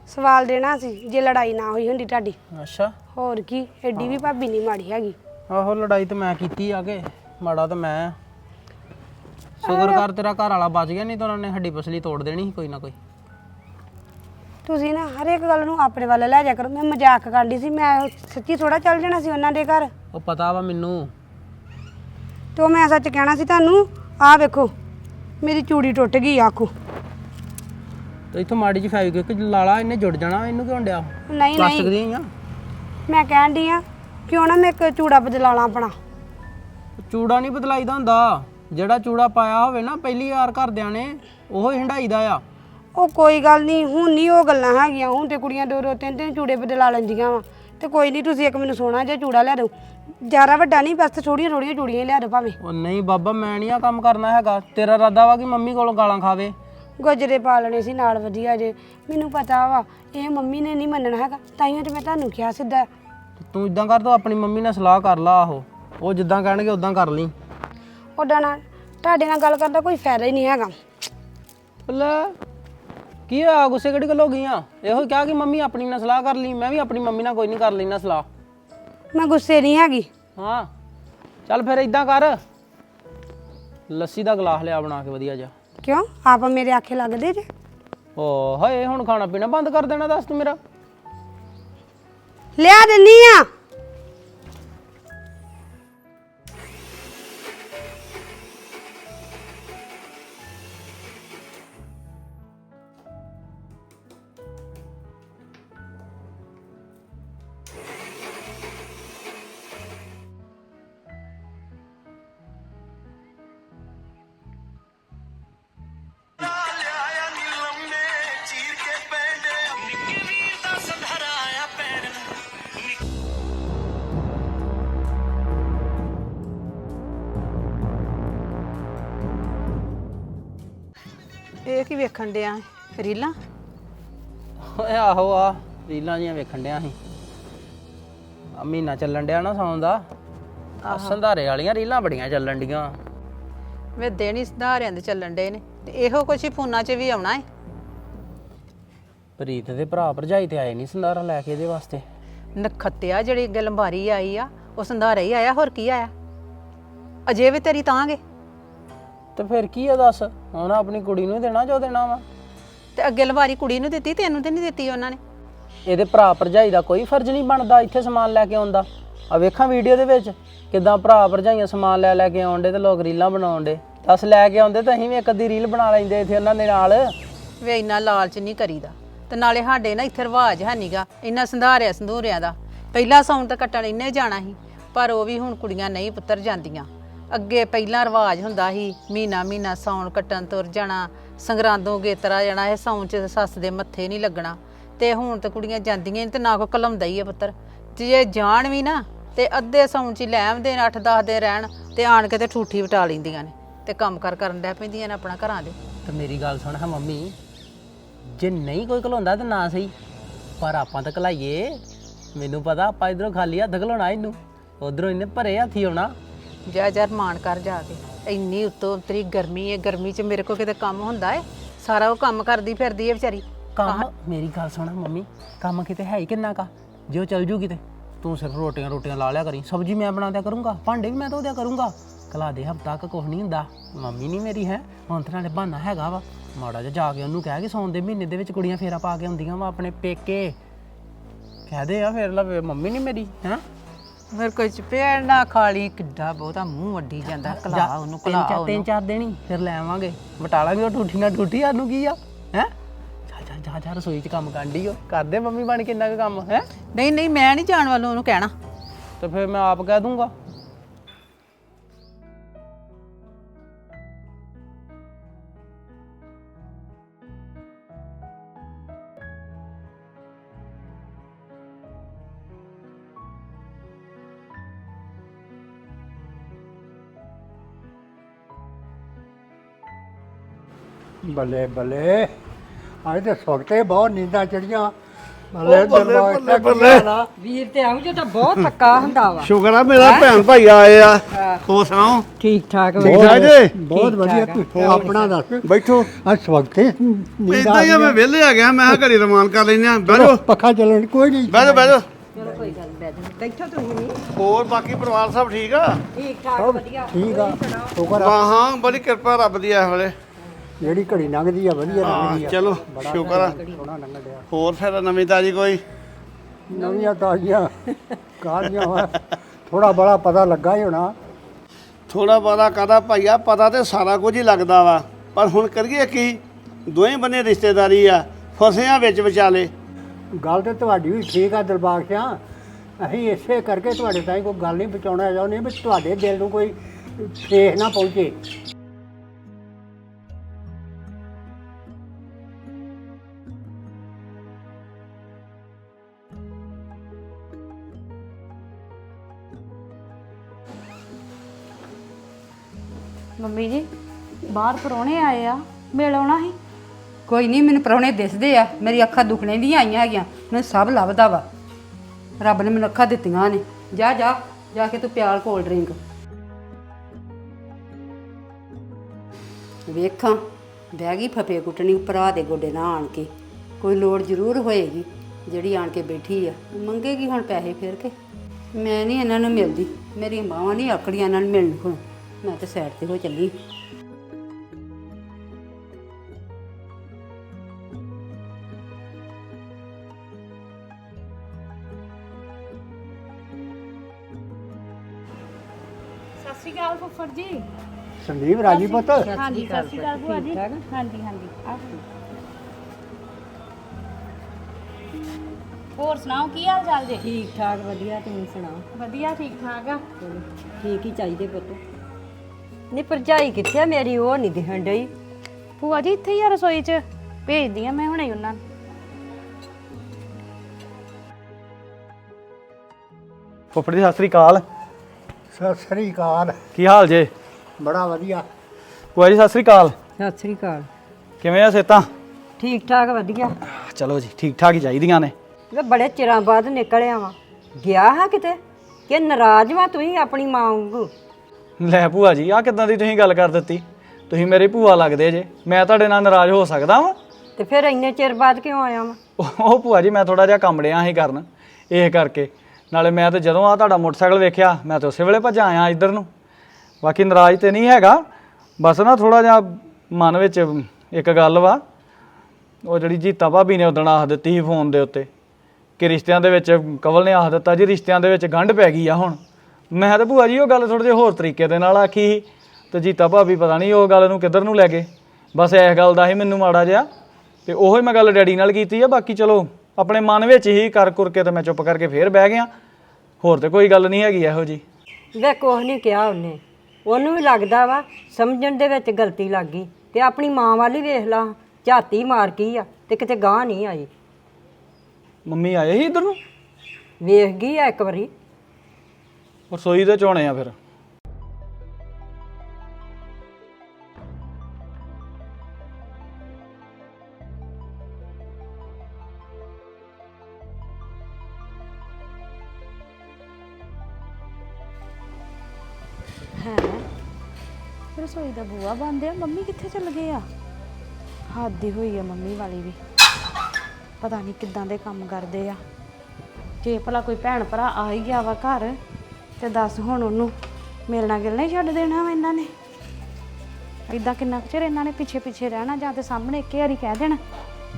ਸਵਾਲ ਦੇਣਾ ਸੀ ਜੇ ਲੜਾਈ ਨਾ ਹੋਈ ਹੁੰਦੀ ਤੁਹਾਡੀ। ਅੱਛਾ। ਹੋਰ ਕੀ ਐਡੀ ਵੀ ਭਾਬੀ ਨਹੀਂ ਮਾੜੀ ਹੈਗੀ। ਆਹੋ ਲੜਾਈ ਤੇ ਮੈਂ ਕੀਤੀ ਆ ਕੇ ਮਾੜਾ ਤਾਂ ਮੈਂ ਆ। ਸ਼ੁਕਰ ਕਰ ਤੇਰਾ ਘਰ ਵਾਲਾ ਬਚ ਗਿਆ ਨਹੀਂ ਤਾਂ ਉਹਨਾਂ ਨੇ ਹੱਡੀ ਪਸਲੀ ਤੋੜ ਦੇਣੀ ਸੀ ਕੋਈ ਨਾ ਕੋਈ। ਤੁਸੀਂ ਨਾ ਹਰ ਇੱਕ ਗੱਲ ਨੂੰ ਆਪਣੇ ਵੱਲ ਲੈ ਜਾ ਕਰੋ ਮੈਂ ਮਜ਼ਾਕ ਕਰਦੀ ਸੀ ਮੈਂ ਸੱਚੀ ਥੋੜਾ ਚੱਲ ਜਾਣਾ ਸੀ ਉਹਨਾਂ ਦੇ ਘਰ। ਉਹ ਪਤਾ ਵਾ ਮੈਨੂੰ। ਤੇ ਉਹ ਮੈਂ ਸੱਚ ਕਹਿਣਾ ਸੀ ਤੁਹਾਨੂੰ ਆਹ ਵੇਖੋ ਮੇਰੀ ਚੂੜੀ ਟੁੱਟ ਗਈ ਆਖੋ। ਤੇ ਇੱਥੋਂ ਮਾੜੀ ਜਿਹੀ ਫੈਵਿਕ ਲਾਲਾ ਇਹਨੇ ਜੁੜ ਜਾਣਾ ਇਹਨੂੰ ਕਿਉਂ ਡਿਆ? ਨਹੀਂ ਪਲਾਸਟਿਕ ਨਹੀਂ। ਦੀਆਂ ਹੀ ਆ? ਮੈਂ ਕਹਿਣ ਦੀ ਆ ਕਿਉਂ ਨਾ ਮੈਂ ਇੱਕ ਚੂੜਾ ਬਦਲਾ ਲਾਂ ਆਪਣਾ। ਚੂੜਾ ਨਹੀਂ ਬਦਲਾਈਦਾ ਹੁੰਦਾ। ਜਿਹੜਾ ਚੂੜਾ ਪਾਇਆ ਹੋਵੇ ਨਾ ਪਹਿਲੀ ਵਾਰ ਘਰਦਿਆਂ ਨੇ ਉਹ ਹੀ ਹੰਡਾਈਦਾ ਆ। ਉਹ ਕੋਈ ਗੱਲ ਨਹੀਂ ਹੁਣ ਨਹੀਂ ਉਹ ਗੱਲਾਂ ਹੈਗੀਆਂ। ਹੁਣ ਤੇ ਕੁੜੀਆਂ ਦੋ ਦੋ ਤਿੰਨ ਤਿੰਨ ਚੂੜੇ ਬਦਲਾ ਲੈਂਦੀਆਂ ਵਾ। ਤੇ ਕੋਈ ਨਹੀਂ ਤੁਸੀਂ ਇੱਕ ਮੈਨੂੰ ਸੋਹਣਾ ਜਿਹਾ ਚੂੜਾ ਲਿਆ ਦਿਓ। ਜ਼ਿਆਦਾ ਵੱਡਾ ਨਹੀਂ ਬਸ ਥੋੜੀਆਂ ਥੋੜੀਆਂ ਚੂੜੀਆਂ ਹੀ ਲਿਆ ਦਿਓ ਭਾਵੇਂ। ਉਹ ਨਹੀਂ ਬਾਬਾ ਮੈਂ ਨਹੀਂ ਆ ਕੰਮ ਕਰਨਾ ਹੈਗਾ। ਤੇਰਾ ਇਰਾਦਾ ਵਾ ਕਿ ਮੰਮੀ ਕੋਲੋਂ ਗਾਲਾਂ ਖਾਵੇ। ਗਜਰੇ ਪਾ ਲੈਣੇ ਸੀ ਨਾਲ ਵਧੀਆ ਜੇ। ਮੈਨੂੰ ਪਤਾ ਵਾ ਇਹ ਮੰਮੀ ਨੇ ਨਹੀਂ ਮੰਨਣਾ ਹੈਗਾ ਤਾਈਓ ਤੇ ਮੈਂ ਤੁਹਾਨੂੰ ਕਿਹਾ ਸਿੱਧਾ। ਤੇ ਤੂੰ ਇਦਾਂ ਕਰ ਤੂੰ ਆਪਣੀ ਮੰਮੀ ਨਾਲ ਸਲਾਹ ਕਰ ਲਾ ਆਹੋ। ਉਹ ਜਿੱਦਾਂ ਕਹਿਣਗੇ ਉਦਾਂ ਕਰ ਲਈ। ਉਹਦਾ ਨਾਲ ਤੁਹਾਡੇ ਨਾਲ ਗੱਲ ਕਰਨ ਦਾ ਕੋਈ ਫਾਇਦਾ ਹੀ ਨਹੀਂ ਹੈਗਾ। ਲੈ ਕੀ ਹੋਇਆ ਗੁੱਸੇ ਕਿਹੜੀ ਗੱਲ ਹੋ ਗਈਆਂ ਇਹੋ ਕਿਹਾ ਕਿ ਮੰਮੀ ਆਪਣੀ ਨਾਲ ਸਲਾਹ ਕਰ ਲਈ ਮੈਂ ਵੀ ਆਪਣੀ ਮੰਮੀ ਨਾਲ ਕੋਈ ਨਹੀਂ ਕਰ ਲੈਣਾ ਸਲਾਹ। ਮੈਂ ਗੁੱਸੇ ਨਹੀਂ ਹੈਗੀ। ਹਾਂ ਚੱਲ ਫਿਰ ਇਦਾਂ ਕਰ। ਲੱਸੀ ਦਾ ਗਲਾਸ ਲਿਆ ਬਣਾ ਕੇ ਵਧੀਆ ਜਿਹਾ। ਕਿਉਂ? ਆਪ ਮੇਰੇ ਆਖੇ ਲੱਗਦੇ ਜੇ। ਓ ਹਏ ਹੁਣ ਖਾਣਾ ਪੀਣਾ ਬੰਦ ਕਰ ਦੇਣਾ ਦੱਸ ਤੂੰ ਮੇਰਾ। ਲਿਆ ਦਿੰਨੀ ਆ। ਇਹ ਕੀ ਵੇਖਣ ਡਿਆ ਰੀਲਾਂ? ਓਏ ਆਹੋ ਆ ਰੀਲਾਂ ਜੀਆਂ ਵੇਖਣ ਡਿਆ ਸੀ। ਆ ਮਹੀਨਾ ਚੱਲਣ ਡਿਆ ਨਾ ਸੌਣ ਦਾ। ਆ ਸੰਧਾਰੇ ਵਾਲੀਆਂ ਰੀਲਾਂ ਬੜੀਆਂ ਚੱਲਣ ਡੀਆਂ। ਵੇ ਦੇਣੀ ਸੁਧਾਰਿਆਂ ਦੇ ਚੱਲਣ ਡੇ ਨੇ। ਤੇ ਇਹੋ ਕੁਛ ਹੀ ਫੋਨਾਂ 'ਚ ਵੀ ਆਉਣਾ ਏ ਪ੍ਰੀਤ ਦੇ ਭਰਾ ਭਰਜਾਈ ਤੇ ਆਏ ਨਹੀਂ ਸੰਧਾਰਾ ਲੈ ਕੇ ਇਹਦੇ ਵਾਸਤੇ। ਨਖੱਤਿਆ ਜਿਹੜੀ ਗਲੰਬਾਰੀ ਆਈ ਆ ਉਹ ਸੰਧਾਰਾ ਹੀ ਆਇਆ ਹੋਰ ਕੀ ਆਇਆ? ਅਜੇ ਵੀ ਤੇਰੀ ਤਾਂਗੇ ਤੇ ਫਿਰ ਕੀ ਆ ਦੱਸ? ਹੁਣ ਆਪਣੀ ਕੁੜੀ ਨੂੰ ਹੀ ਦੇਣਾ ਜੋ ਦੇਣਾ ਵਾ। ਤੇ ਅੱਗੇ ਲੰਬਾਰੀ ਕੁੜੀ ਨੂੰ ਦਿੱਤੀ ਤੈਨੂੰ ਤੇ ਨਹੀਂ ਦਿੱਤੀ ਉਹਨਾਂ ਨੇ? ਇਹਦੇ ਭਰਾ ਭਰਜਾਈ ਦਾ ਕੋਈ ਫਰਜ਼ ਨਹੀਂ ਬਣਦਾ ਇੱਥੇ ਸਮਾਨ ਲੈ ਕੇ ਆਉਂਦਾ ਆ ਵੇਖਾਂ ਵੀਡੀਓ ਦੇ ਵਿੱਚ ਕਿਦਾਂ ਭਰਾ ਭਰਜਾਈਆਂ ਸਮਾਨ ਲੈ ਲੈ ਕੇ ਆਉਂਦੇ ਤੇ ਲੋਕ ਰੀਲਾਂ ਬਣਾਉਂਦੇ ਦੱਸ ਲੈ ਕੇ ਆਉਂਦੇ ਤਾਂ ਅਸੀਂ ਵੀ ਇੱਕ ਅੱਧੀ ਰੀਲ ਬਣਾ ਲੈਂਦੇ ਇੱਥੇ ਉਹਨਾਂ ਦੇ ਨਾਲ। ਵੇ ਇੰਨਾ ਲਾਲਚ ਨਹੀਂ ਕਰੀਦਾ। ਤੇ ਨਾਲੇ ਸਾਡੇ ਨਾ ਇੱਥੇ ਰਿਵਾਜ ਹੈ ਨੀਗਾ ਇੰਨਾ ਸੰਧਾਰਿਆ ਸੰਧੂਰਿਆਂ ਦਾ। ਪਹਿਲਾ ਸੌਣ ਤਾਂ ਕੱਟਣ ਇੰਨੇ ਜਾਣਾ ਸੀ ਪਰ ਉਹ ਵੀ ਹੁਣ ਕੁੜੀਆਂ ਨਹੀਂ ਪੁੱਤਰ ਜਾਂਦੀਆਂ। ਅੱਗੇ ਪਹਿਲਾਂ ਰਿਵਾਜ ਹੁੰਦਾ ਸੀ, ਮਹੀਨਾ ਮਹੀਨਾ ਸੌਣ ਕੱਟਣ ਤੁਰ ਜਾਣਾ, ਸੰਗਰਾਂਦੋਂ ਗੇਤਰਾ ਜਾਣਾ, ਇਹ ਸੌਣ ਚ ਸੱਸ ਦੇ ਮੱਥੇ ਨਹੀਂ ਲੱਗਣਾ। ਤੇ ਹੁਣ ਤਾਂ ਕੁੜੀਆਂ ਜਾਂਦੀਆਂ ਨਹੀਂ ਤੇ ਨਾ ਕੋ ਕਲਮਦਾ ਹੀ ਆ ਪੁੱਤਰ। ਤੇ ਜੇ ਜਾਣ ਵੀ ਨਾ, ਤੇ ਅੱਧੇ ਸੌਣ ਚ ਹੀ ਲੈ ਆਉਂਦੇ ਨੇ 8-10 ਦੇ ਰਹਿਣ, ਤੇ ਆਣ ਕੇ ਤੇ ਠੂਠੀ ਵਟਾ ਲੈਂਦੀਆਂ ਨੇ। ਤੇ ਕੰਮ ਕਰ ਕਰਨ ਡੈ ਪੈਂਦੀਆਂ ਨੇ ਆਪਣਾ ਘਰਾਂ ਦੇ। ਤੇ ਮੇਰੀ ਗੱਲ ਸੁਣ ਹਾਂ ਮੰਮੀ, ਜੇ ਨਹੀਂ ਕੋਈ ਘਲਾਉਂਦਾ ਤਾਂ ਨਾ ਸਹੀ। ਪਰ ਆਪਾਂ ਤਾਂ ਘਲਾਈਏ। ਮੈਨੂੰ ਪਤਾ ਆਪਾਂ ਇਧਰੋਂ ਖਾਲੀ ਹੱਥ ਘਲਾਉਣਾ ਇਹਨੂੰ। ਉਧਰੋਂ ਇਹਨੇ ਭਰੇ ਹੱਥੀ ਆਉਣਾ। ਜਾ ਜਾ ਮਾਣ ਕਰ ਜਾ ਕੇ। ਇੰਨੀ ਉੱਤੋਂ ਤੇਰੀ ਗਰਮੀ ਹੈ ਗਰਮੀ 'ਚ ਮੇਰੇ ਕੋ ਕਿਤੇ ਕੰਮ ਹੁੰਦਾ ਏ? ਸਾਰਾ ਉਹ ਕੰਮ ਕਰਦੀ ਫਿਰਦੀ ਹੈ ਵਿਚਾਰੀ। ਕੰਮ? ਮੇਰੀ ਗੱਲ ਸੁਣ ਮੰਮੀ ਕੰਮ ਕਿਤੇ ਹੈ ਹੀ ਕਿੰਨਾ ਕਾ? ਜੇ ਉਹ ਚੱਲ ਜੂ ਕਿਤੇ ਤੂੰ ਸਿਰਫ ਰੋਟੀਆਂ ਰੋਟੀਆਂ ਲਾ ਲਿਆ ਕਰੀ। ਸਬਜ਼ੀ ਮੈਂ ਬਣਾ ਦਿਆ ਕਰੂੰਗਾ ਭਾਂਡੇ ਵੀ ਮੈਂ ਧੋ ਦਿਆ ਕਰੂੰਗਾ। ਕਲਾ ਦੇ ਹਫਤਾ ਕ ਕੁਛ ਨਹੀਂ ਹੁੰਦਾ। ਮੰਮੀ ਨਹੀਂ ਮੇਰੀ ਹੈ ਹੁਣ ਤੇ ਨਾਲੇ ਬਹਾਨਾ ਹੈਗਾ ਵਾ। ਮਾੜਾ ਜਿਹਾ ਜਾ ਕੇ ਉਹਨੂੰ ਕਹਿ ਕਿ ਸੌਣ ਦੇ ਮਹੀਨੇ ਦੇ ਵਿੱਚ ਕੁੜੀਆਂ ਫੇਰਾ ਪਾ ਕੇ ਆਉਂਦੀਆਂ ਵਾ ਆਪਣੇ ਪੇਕੇ। ਕਹਦੇ ਆ ਫੇਰ ਲਵੇ ਮੰਮੀ ਨਹੀਂ ਮੇਰੀ ਹੈ? ਮੇਰੇ ਕੋਈ ਚਪੇੜ ਨਾ ਖਾਲੀ ਕਿੱਡਾ ਬਹੁਤਾ ਮੂੰਹ ਵੱਡੀ ਜਾਂਦਾ ਕਲਾ ਉਹਨੂੰ ਤਿੰਨ ਕਲਾ ਚਾਰ ਤਿੰਨ ਚਾਰ ਦਿਨ ਹੀ ਫਿਰ ਲੈ ਆਵਾਂਗੇ। ਵਟਾਲਾਂਗੇ ਉਹ ਠੂਠੀ ਨਾਲ ਠੂਠੀ ਸਾਨੂੰ ਕੀ ਆ? ਹੈ? ਜਾ ਜਾ ਜਾ ਜਾ ਰਸੋਈ 'ਚ ਕੰਮ ਕਾਂਢੀ ਓ। ਕਰਦੇ ਮੰਮੀ ਬਣ ਕੇ ਇੰਨਾ ਕੁ ਕੰਮ ਹੈ? ਨਹੀਂ ਨਹੀਂ ਮੈਂ ਨਹੀਂ ਜਾਣ ਵਾਲੋਂ ਉਹਨੂੰ ਕਹਿਣਾ। ਤੇ ਫਿਰ ਮੈਂ ਆਪ ਕਹਿ ਦੂੰਗਾ। ਬੱਲੇ ਬੱਲੇ। ਅੱਜ ਤੇ ਸਵਖਤੇ ਬਹੁਤ ਨੀਂਦਾਂ ਚੜੀਆਂ। ਬੱਲੇ ਬੱਲੇ ਬੱਲੇ ਬੱਲੇ। ਵੀਰ ਤੇ ਆਉਂ ਜੇ ਤਾਂ ਬਹੁਤ ਥੱਕਾ ਹੁੰਦਾ ਵਾ। ਸ਼ੁਕਰ ਆ ਮੇਰਾ ਭੈਣ ਭਾਈ ਆਏ ਆ। ਹੋ। ਸੁਣਾਓ ਠੀਕ ਠਾਕ ਠੀਕ ਠਾਕ ਜੀ? ਬਹੁਤ ਵਧੀਆ। ਤੂੰ ਆਪਣਾ ਦੱਸ। ਬੈਠੋ। ਅੱਜ ਸਵਖਤੇ ਇਦਾਂ ਹੀ ਆ, ਮੈਂ ਵਿਹਲੇ ਆ ਗਿਆ ਮੈਂ ਕਿਹਾ ਘੜੀ ਰਮਾਨ ਕਰ ਲੈਨੇ ਆ ਬਹਿ ਜਾਓ। ਪੱਖਾ ਚੱਲਣ ਕੋਈ ਨਹੀਂ। ਬਹਿ ਜਾਓ ਬਹਿ ਜਾਓ। ਹੋਰ ਬਾਕੀ ਪਰਿਵਾਰ ਸਭ ਠੀਕ ਆ? ਠੀਕ ਆ। ਸ਼ੁਕਰ ਆ। ਹਾਂ ਹਾਂ ਬੜੀ ਕਿਰਪਾ ਰੱਬ ਦੀ ਇਸ ਵੇਲੇ। ਜਿਹੜੀ ਘੜੀ ਲੰਘਦੀ ਆ ਵਧੀਆ ਲੰਘਦੀ ਆ। ਚਲੋ ਸ਼ੁਕਰ ਆ। ਸੋਹਣਾ ਲੰਘ ਡਿਆ। ਹੋਰ ਫਿਰ ਨਵੀਂ ਤਾਜੀ ਕੋਈ? ਨਵੀਆਂ ਤਾਜ਼ੀਆਂ ਕਾਹਦੀਆਂ ਵਾ। ਥੋੜਾ ਬੜਾ ਪਤਾ ਲੱਗਾ ਹੀ ਹੋਣਾ। ਥੋੜਾ ਬਹੁਤਾ ਕਾਦਾ ਭਾਈਆ ਪਤਾ ਤੇ ਸਾਰਾ ਕੁਝ ਹੀ ਲੱਗਦਾ ਵਾ। ਪਰ ਹੁਣ ਕਰੀਏ ਕੀ? ਦੋਵੇਂ ਬੰਨੇ ਰਿਸ਼ਤੇਦਾਰੀ ਆ ਫਸਿਆਂ ਵਿੱਚ ਵਿਚਾਲੇ। ਗੱਲ ਤੇ ਤੁਹਾਡੀ ਵੀ ਠੀਕ ਆ ਦਿਲਬਾਗ ਸਿਆ। ਅਸੀਂ ਇਸੇ ਕਰਕੇ ਤੁਹਾਡੇ ਤਾਈਂ ਕੋਈ ਗੱਲ ਨਹੀਂ ਪਹੁੰਚਾਉਣਾ ਚਾਹੁੰਦੇ ਵੀ ਤੁਹਾਡੇ ਦਿਲ ਨੂੰ ਕੋਈ ਠੇਸ ਨਾ ਪਹੁੰਚੇ। ਮੰਮੀ ਜੀ, ਬਾਹਰ ਪਰੋਣੇ ਆਏ ਆ, ਮਿਲ ਆਉਣਾ ਸੀ? ਕੋਈ ਨਹੀਂ, ਮੈਨੂੰ ਪ੍ਰਾਹੁਣੇ ਦਿਸਦੇ ਆ। ਮੇਰੀ ਅੱਖਾਂ ਦੁਖਣੇ ਦੀਆਂ ਆਈਆਂ ਹੈਗੀਆਂ, ਮੈਨੂੰ ਸਭ ਲੱਭਦਾ ਵਾ। ਰੱਬ ਨੇ ਮੈਨੂੰ ਅੱਖਾਂ ਦਿੱਤੀਆਂ ਨੇ। ਜਾ ਜਾ ਜਾ ਕੇ ਤੂੰ ਪਿਆਲ ਕੋਲਡ ਡਰਿੰਕ ਵੇਖਾਂ, ਬਹਿ ਗਈ ਫਪੇ ਕੁੱਟਣੀ ਭਰਾ ਦੇ ਗੋਡੇ ਨਾਲ ਆਣ ਕੇ। ਕੋਈ ਲੋੜ ਜ਼ਰੂਰ ਹੋਏਗੀ, ਜਿਹੜੀ ਆਣ ਕੇ ਬੈਠੀ ਆ। ਮੰਗੇਗੀ ਹੁਣ ਪੈਸੇ ਫੇਰ ਕੇ? ਮੈਂ ਨਹੀਂ ਇਹਨਾਂ ਨੂੰ ਮਿਲਦੀ। ਮੇਰੀਆਂ ਬਾਹਾਂ ਨਹੀਂ ਆਕੜੀਆਂ ਇਹਨਾਂ ਨੂੰ ਮਿਲਣ ਹੁਣ। ਮੈਂ ਤਾਂ ਸਾਈਡ ਤੇ ਹੋ ਚੱਲੀ। ਸਤਿ ਸ਼੍ਰੀ ਅਕਾਲ ਫੁੱਫੜ ਜੀ। ਸੰਦੀਪ ਰਾਜੀ ਪੁੱਤ? ਹਾਂਜੀ ਸਤਿ ਸ਼੍ਰੀ ਅਕਾਲ ਭੂਆ ਜੀ। ਹਾਂਜੀ ਹਾਂਜੀ। ਹੋਰ ਸੁਣਾਓ ਕੀ ਹਾਲ ਚਾਲ ਜੀ? ਠੀਕ ਠਾਕ ਵਧੀਆ ਤੂੰ ਸੁਣਾ ਵਧੀਆ ਠੀਕ ਠਾਕ ਆ ਠੀਕ ਹੀ ਚਾਹੀਦੇ ਪੁੱਤ। ਨਹੀਂ ਭਰਜਾਈ ਕਿੱਥੇ ਆ ਮੇਰੀ ਉਹ ਨਹੀਂ ਦਿਖਣ ਡਈ। ਭੂਆ ਜੀ ਇੱਥੇ ਹੀ ਆ ਰਸੋਈ 'ਚ ਭੇਜਦੀ ਆ ਮੈਂ ਹੁਣੇ ਉਹਨਾਂ ਨੂੰ। ਫੁੱਫੜ ਜੀ ਸਤਿ ਸ੍ਰੀ ਅਕਾਲ। ਸਤਿ ਸ੍ਰੀ ਅਕਾਲ। ਕੀ ਹਾਲ ਜੇ? ਬੜਾ ਵਧੀਆ। ਭੂਆ ਜੀ ਸਤਿ ਸ੍ਰੀ ਅਕਾਲ। ਸਤਿ ਸ੍ਰੀ ਅਕਾਲ। ਕਿਵੇਂ ਆ ਸੇਤਾਂ ਠੀਕ ਠਾਕ ਵਧੀਆ। ਚਲੋ ਜੀ ਠੀਕ ਠਾਕ ਹੀ ਚਾਹੀਦੀਆਂ ਨੇ। ਵੇ ਬੜੇ ਚਿਰਾਂ ਬਾਅਦ ਨਿਕਲਿਆ ਵਾਂ। ਗਿਆ ਹਾਂ ਕਿਤੇ? ਕਿ ਨਾਰਾਜ਼ ਵਾਂ ਤੁਸੀਂ ਆਪਣੀ ਮਾਂ ਵਾਂਗੂ? ਲੈ ਭੂਆ ਜੀ ਆ ਕਿਦਾਂ ਦੀ ਤੁਸੀਂ ਗੱਲ ਕਰ ਦਿੱਤੀ? ਤੁਸੀਂ ਮੇਰੇ ਭੂਆ ਲੱਗਦੇ ਜੇ ਮੈਂ ਤੁਹਾਡੇ ਨਾਲ ਨਾਰਾਜ਼ ਹੋ ਸਕਦਾ ਵਾਂ? ਤੇ ਫਿਰ ਇੰਨੇ ਚਿਰ ਬਾਅਦ ਕਿਉਂ ਆਇਆ ਵਾਂ? ਉਹ ਭੂਆ ਜੀ ਮੈਂ ਥੋੜਾ ਜਿਹਾ ਕੰਮ ਡਿਆ ਸੀ ਕਰਨ ਇਹ ਕਰਕੇ। ਨਾਲੇ ਮੈਂ ਤੇ ਜਦੋਂ ਆ ਤੁਹਾਡਾ ਮੋਟਰਸਾਈਕਲ ਵੇਖਿਆ ਮੈਂ ਤੇ ਉਸੇ ਵੇਲੇ ਭੱਜ ਆਇਆ ਇੱਧਰ ਨੂੰ। ਬਾਕੀ ਨਾਰਾਜ਼ ਤੇ ਨਹੀਂ ਹੈਗਾ ਬਸ ਨਾ ਥੋੜਾ ਜਿਹਾ ਮਨ ਵਿੱਚ ਇੱਕ ਗੱਲ ਵਾ। ਉਹ ਜਿਹੜੀ ਜੀਤਾ ਭਾਬੀ ਨੇ ਉਦਣ ਆਖ ਦਿੱਤੀ ਸੀ ਫੋਨ ਦੇ ਉੱਤੇ ਕਿ ਰਿਸ਼ਤਿਆਂ ਦੇ ਵਿੱਚ ਕਵਲ ਨੇ ਆਖ ਦਿੱਤਾ ਜੀ ਰਿਸ਼ਤਿਆਂ ਦੇ ਵਿੱਚ ਗੰਢ ਪੈ ਗਈ ਆ ਹੁਣ। ਮੈਂ ਤਾਂ ਭੂਆ ਜੀ ਉਹ ਗੱਲ ਥੋੜੇ ਜਿਹਾ ਹੋਰ ਤਰੀਕੇ ਦੇ ਨਾਲ ਆਖੀ ਸੀ। ਤੇ ਜੀਤਾ ਭਾਬੀ ਪਤਾ ਨਹੀਂ ਉਹ ਗੱਲ ਨੂੰ ਕਿੱਧਰ ਨੂੰ ਲੈ ਗਏ। ਬਸ ਇਸ ਗੱਲ ਦਾ ਹੀ ਮੈਨੂੰ ਮਾੜਾ ਜਿਹਾ। ਤੇ ਉਹੋ ਹੀ ਮੈਂ ਗੱਲ ਡੈਡੀ ਨਾਲ ਕੀਤੀ ਆ ਬਾਕੀ ਚਲੋ ਆਪਣੇ ਮਨ ਵਿੱਚ ਹੀ ਕਰ ਕੁਰ ਕੇ ਤੇ ਮੈਂ ਚੁੱਪ ਕਰਕੇ ਫੇਰ ਬਹਿ ਗਿਆ। ਹੋਰ ਤੇ ਕੋਈ ਗੱਲ ਨਹੀਂ ਹੈਗੀ ਇਹੋ ਜੀ ਵੇ ਕੁਛ ਨਹੀਂ ਕਿਹਾ ਉਹਨੇ। ਉਹਨੂੰ ਵੀ ਲੱਗਦਾ ਵਾ ਸਮਝਣ ਦੇ ਵਿੱਚ ਗਲਤੀ ਲੱਗ ਗਈ। ਤੇ ਆਪਣੀ ਮਾਂ ਵਾਲੀ ਵੇਖ ਲਾ ਝਾਤੀ ਮਾਰ ਗਈ ਆ ਤੇ ਕਿਤੇ ਗਾਂ ਨਹੀਂ ਆਈ। ਮੰਮੀ ਆਏ ਸੀ ਇੱਧਰ ਨੂੰ? ਵੇਖ ਗਈ ਆ ਇੱਕ ਵਾਰੀ। ਰਸੋਈ ਦੇ ਚੋਣੇ ਆ ਫਿਰ। ਹੈ? ਰਸੋਈ ਦਾ ਬੂਆ ਬੰਦ ਆ, ਮੰਮੀ ਕਿੱਥੇ ਚੱਲ ਗਏ ਆ? ਹੱਦ ਹੀ ਹੋਈ ਆ ਮੰਮੀ ਵਾਲੀ ਵੀ। ਪਤਾ ਨਹੀਂ ਕਿੱਦਾਂ ਦੇ ਕੰਮ ਕਰਦੇ ਆ। ਜੇ ਭਲਾ ਕੋਈ ਭੈਣ ਭਰਾ ਆ ਹੀ ਗਿਆ ਵਾ ਘਰ ਤੇ ਦੱਸ ਹੁਣ ਉਹਨੂੰ। ਮਿਲਣਾ ਗਿਲਣਾ ਹੀ ਛੱਡ ਦੇਣਾ ਵਾ ਇਹਨਾਂ ਨੇ। ਇਦਾਂ ਕਿੰਨਾ ਕੁ ਚਿਰ ਇਹਨਾਂ ਨੇ ਪਿੱਛੇ ਪਿੱਛੇ ਰਹਿਣਾ, ਜਾਂ ਤੇ ਸਾਹਮਣੇ ਇੱਕ ਵਾਰੀ ਕਹਿ ਦੇਣਾ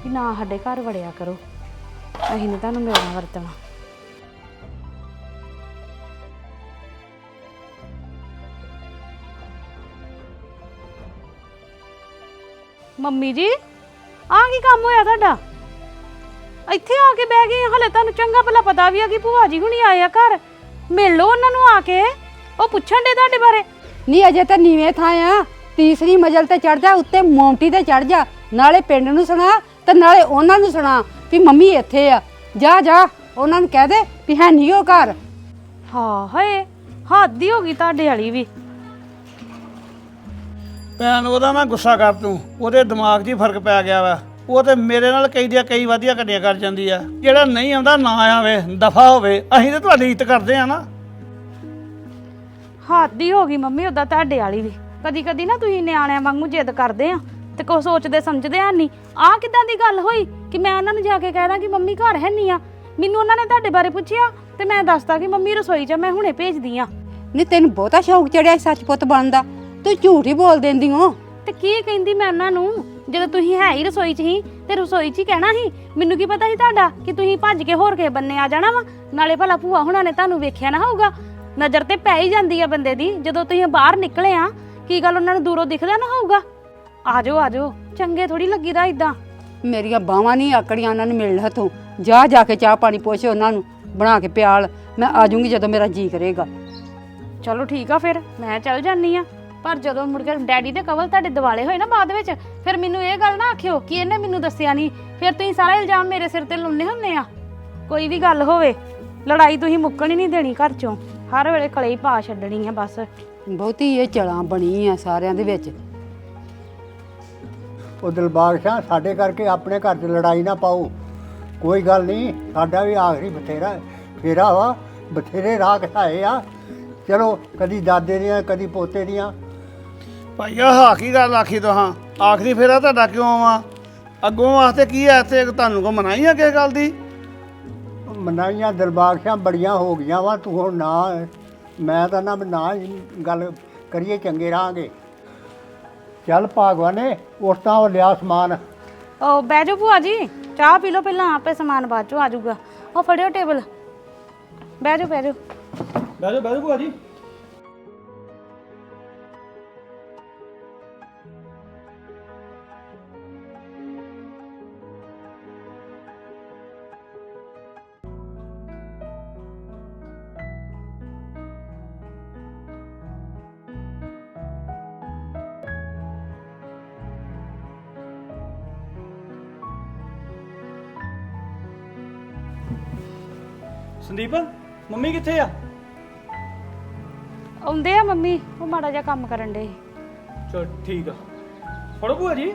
ਕਿ ਨਾ ਸਾਡੇ ਘਰ ਵੜਿਆ ਕਰੋ। ਅਸੀਂ ਨਹੀਂ ਤੁਹਾਨੂੰ ਮਿਲਣਾ ਵਰਤਣਾ। ਮੰਮੀ ਜੀ ਆ ਕੀ ਕੰਮ ਹੋਇਆ ਤੁਹਾਡਾ? ਇੱਥੇ ਆ ਕੇ ਬਹਿ ਗਏ ਆ। ਹਲੇ ਤੁਹਾਨੂੰ ਚੰਗਾ ਭਲਾ ਪਤਾ ਵੀ ਆ ਕਿ ਭੂਆ ਜੀ ਹੁਣੀ ਆਏ ਆ ਘਰ। ਮਿਲ ਲਓ ਉਹਨਾਂ ਨੂੰ ਆ ਕੇ। ਉਹ ਪੁੱਛਣ ਦੇ ਤੁਹਾਡੇ ਬਾਰੇ? ਨਹੀਂ ਅਜੇ ਤਾਂ ਨੀਵੇਂ ਥਾਂ ਆ। ਤੀਸਰੀ ਮੰਜ਼ਲ ਤੇ ਚੜ ਜਾ ਉੱਤੇ ਮੌਂਟੀ ਤੇ ਚੜ ਜਾ। ਨਾਲੇ ਪਿੰਡ ਨੂੰ ਸੁਣਾ ਤੇ ਨਾਲੇ ਉਹਨਾਂ ਨੂੰ ਸੁਣਾ ਵੀ ਮੰਮੀ ਇੱਥੇ ਆ। ਜਾ ਜਾ ਉਹਨਾਂ ਨੂੰ ਕਹਿ ਦੇ ਵੀ ਹੈ ਨਹੀਂ ਉਹ ਘਰ। ਹਾਂ ਹਏ ਹੱਦ ਹੀ ਹੋ ਗਈ ਤੁਹਾਡੇ ਵਾਲੀ ਵੀ। ਭੈਣ ਉਹਦਾ ਨਾ ਗੁੱਸਾ ਕਰ ਤੂੰ। ਉਹਦੇ ਦਿਮਾਗ 'ਚ ਹੀ ਫ਼ਰਕ ਪੈ ਗਿਆ ਵਾ। ਉਹ ਤੇ ਮੇਰੇ ਨਾਲ ਕਈ ਦੀਆਂ ਕਈ ਵਧੀਆ ਘਟੀਆਂ ਕਰ ਜਾਂਦੀ ਆ। ਜਿਹੜਾ ਨਹੀਂ ਆਉਂਦਾ ਨਾ ਆਵੇ ਦਫਾ ਹੋਵੇ ਅਸੀਂ ਤੇ ਤੁਹਾਡੀ ਇੱਜ਼ਤ ਕਰਦੇ ਆ ਨਾ। ਹੱਦ ਹੀ ਹੋ ਗਈ ਮੰਮੀ ਉਦਾਂ ਤੁਹਾਡੇ ਵਾਲੀ ਵੀ। ਕਦੀ ਕਦੀ ਨਾ ਤੁਸੀਂ ਨਿਆਣਿਆਂ ਵਾਂਗੂ ਜਿੱਦ ਕਰਦੇ ਆ ਤੇ ਕੋ ਸੋਚਦੇ ਸਮਝਦੇ ਆ ਨਹੀਂ ਆਹ ਕਿਦਾਂ ਦੀ ਗੱਲ ਹੋਈ ਕਿ ਮੈਂ ਉਹਨਾਂ ਨੂੰ ਜਾ ਕੇ ਕਹਿ ਦਾਂ ਕਿ ਮੰਮੀ ਘਰ ਹੈ ਨਹੀਂ ਆ? ਮੈਨੂੰ ਉਹਨਾਂ ਨੇ ਤੁਹਾਡੇ ਬਾਰੇ ਪੁੱਛਿਆ ਤੇ ਮੈਂ ਦੱਸਤਾ ਕਿ ਮੰਮੀ ਰਸੋਈ 'ਚ ਆ, ਮੈਂ ਹੁਣੇ ਭੇਜਦੀ ਆ। ਨਹੀਂ ਤੈਨੂੰ ਬਹੁਤਾ ਸ਼ੌਕ ਚੜਿਆ ਸੱਚ ਪੁੱਤ ਬਣਦਾ ਤੂੰ ਝੂਠ ਹੀ ਬੋਲ ਦਿੰਦੀ ਹੋ ਤੇ ਕੀ ਕਹਿੰਦੀ ਮੈਂ ਉਹਨਾਂ ਨੂੰ? ਜਦੋਂ ਤੁਸੀਂ ਹੈ ਹੀ ਰਸੋਈ 'ਚ ਹੀ ਤੇ ਰਸੋਈ 'ਚ ਹੀ ਕਹਿਣਾ ਸੀ ਮੈਨੂੰ ਕੀ ਪਤਾ ਸੀ ਤੁਹਾਡਾ ਕਿ ਤੁਸੀਂ ਭੱਜ ਕੇ ਹੋਰ ਕੇ ਬੰਨੇ ਆ ਜਾਣਾ ਵਾ? ਨਾਲੇ ਭਲਾ ਭੂਆ ਹੁਣਾਂ ਨੇ ਤੁਹਾਨੂੰ ਵੇਖਿਆ ਨਾ ਹੋਊਗਾ। ਨਜ਼ਰ ਤੇ ਪੈ ਹੀ ਜਾਂਦੀ ਆ ਬੰਦੇ ਦੀ ਜਦੋਂ ਤੁਸੀਂ ਬਾਹਰ ਨਿਕਲੇ ਆ ਕੀ ਗੱਲ ਉਹਨਾਂ ਨੂੰ ਦੂਰੋਂ ਦਿਖਦਾ ਨਾ ਹੋਊਗਾ? ਆਜੋ ਆਜੋ ਚੰਗੇ ਥੋੜੀ ਲੱਗੀਦਾ ਇਦਾਂ ਮੇਰੀਆਂ ਬਾਹਾਂ ਨਹੀਂ ਆਕੜੀਆਂ ਉਹਨਾਂ ਨੂੰ ਮਿਲ ਹੱਥੋਂ। ਜਾ ਜਾ ਕੇ ਚਾਹ ਪਾਣੀ ਪੁੱਛ ਉਹਨਾਂ ਨੂੰ ਬਣਾ ਕੇ ਪਿਆਲ। ਮੈਂ ਆ ਜਾਊਂਗੀ ਜਦੋਂ ਮੇਰਾ ਜੀ ਕਰੇਗਾ। ਚਲੋ ਠੀਕ ਆ ਫਿਰ ਮੈਂ ਚੱਲ ਜਾਨੀ ਆ। ਪਰ ਜਦੋਂ ਮੁੜ ਕੇ ਡੈਡੀ ਦੇ ਕਵਲ ਤੁਹਾਡੇ ਦਿਵਾਲੇ ਹੋਏ ਨਾ ਬਾਅਦ ਵਿੱਚ ਫਿਰ ਮੈਨੂੰ ਇਹ ਗੱਲ ਨਾ ਆਖਿਓ ਕਿ ਇਹਨੇ ਮੈਨੂੰ ਦੱਸਿਆ ਨਹੀਂ। ਫਿਰ ਤੁਸੀਂ ਸਾਰਾ ਇਲਜ਼ਾਮ ਮੇਰੇ ਸਿਰ ਤੇ ਲਾਉਂਦੇ ਹੁੰਦੇ ਆ। ਕੋਈ ਵੀ ਗੱਲ ਹੋਵੇ ਲੜਾਈ ਤੁਸੀਂ ਮੁੱਕਣ ਹੀ ਨਹੀਂ ਦੇਣੀ ਘਰ ਚੋਂ। ਹਰ ਵੇਲੇ ਕਲੇ ਹੀ ਪਾ ਛੱਡਣੀ ਆ ਬਸ। ਬਹੁਤੀ ਇਹ ਚਲਾਂ ਬਣੀ ਆ ਸਾਰਿਆਂ ਦੇ ਵਿੱਚ। ਉਹ ਦਿਲਬਾਗ ਸ਼ਾਹ ਸਾਡੇ ਕਰਕੇ ਆਪਣੇ ਘਰ 'ਚ ਲੜਾਈ ਨਾ ਪਾਓ। ਕੋਈ ਗੱਲ ਨਹੀਂ ਸਾਡਾ ਵੀ ਆਖਰੀ ਬਥੇਰਾ ਫੇਰਾ ਵਾ ਬਥੇਰੇ ਰਾਹ ਘਟਾਏ ਆ। ਚਲੋ ਕਦੀ ਦਾਦੇ ਦੀਆਂ ਕਦੀ ਪੋਤੇ ਦੀਆਂ। ਭਾਈਆ ਹਾਂ ਕੀ ਗੱਲ ਆਖੀ ਤੋ ਹਾਂ ਆਖਰੀ ਫੇਰਾ ਤੁਹਾਡਾ ਕਿਉਂ ਆਵਾਂ? ਅੱਗੋਂ ਵਾਸਤੇ ਕੀ ਹੈ ਇੱਥੇ? ਤੁਹਾਨੂੰ ਕੋ ਮਨਾਈ ਆ ਕਿਸੇ ਗੱਲ ਦੀ? ਮਨਾਈਆਂ ਦਰਬਾਖਾਂ ਬੜੀਆਂ ਹੋ ਗਈਆਂ ਵਾ ਤੂੰ ਹੁਣ ਨਾ ਮੈਂ ਤਾਂ ਨਾ ਨਾ ਹੀ ਗੱਲ ਕਰੀਏ ਚੰਗੇ ਰਹਾਂਗੇ। ਚੱਲ ਭਾਗਵਾਨੇ ਉਸ ਤਾਂ ਉਹ ਲਿਆ ਸਮਾਨ। ਉਹ ਬਹਿ ਜਾਓ ਭੂਆ ਜੀ ਚਾਹ ਪੀ ਲਓ ਪਹਿਲਾਂ ਆਪੇ ਸਮਾਨ ਬਾਅਦ ਚੋਂ ਆ ਜਾਊਗਾ। ਉਹ ਫੜਿਓ ਟੇਬਲ। ਬਹਿ ਜਾਓ ਬਹਿ ਜਾਓ। ਬਹਿ ਜਾ ਬਹਿ ਜਾ ਭੂਆ ਜੀ। ਸੰਦੀਪ ਮੰਮੀ ਕਿੱਥੇ ਆ? ਆਉਂਦੇ ਆ ਮੰਮੀ ਉਹ ਮਾੜਾ ਜਿਹਾ ਕੰਮ ਕਰਨ ਦੇ ਚਲ ਠੀਕ ਆ। ਫੜੋ ਭੂਆ ਜੀ।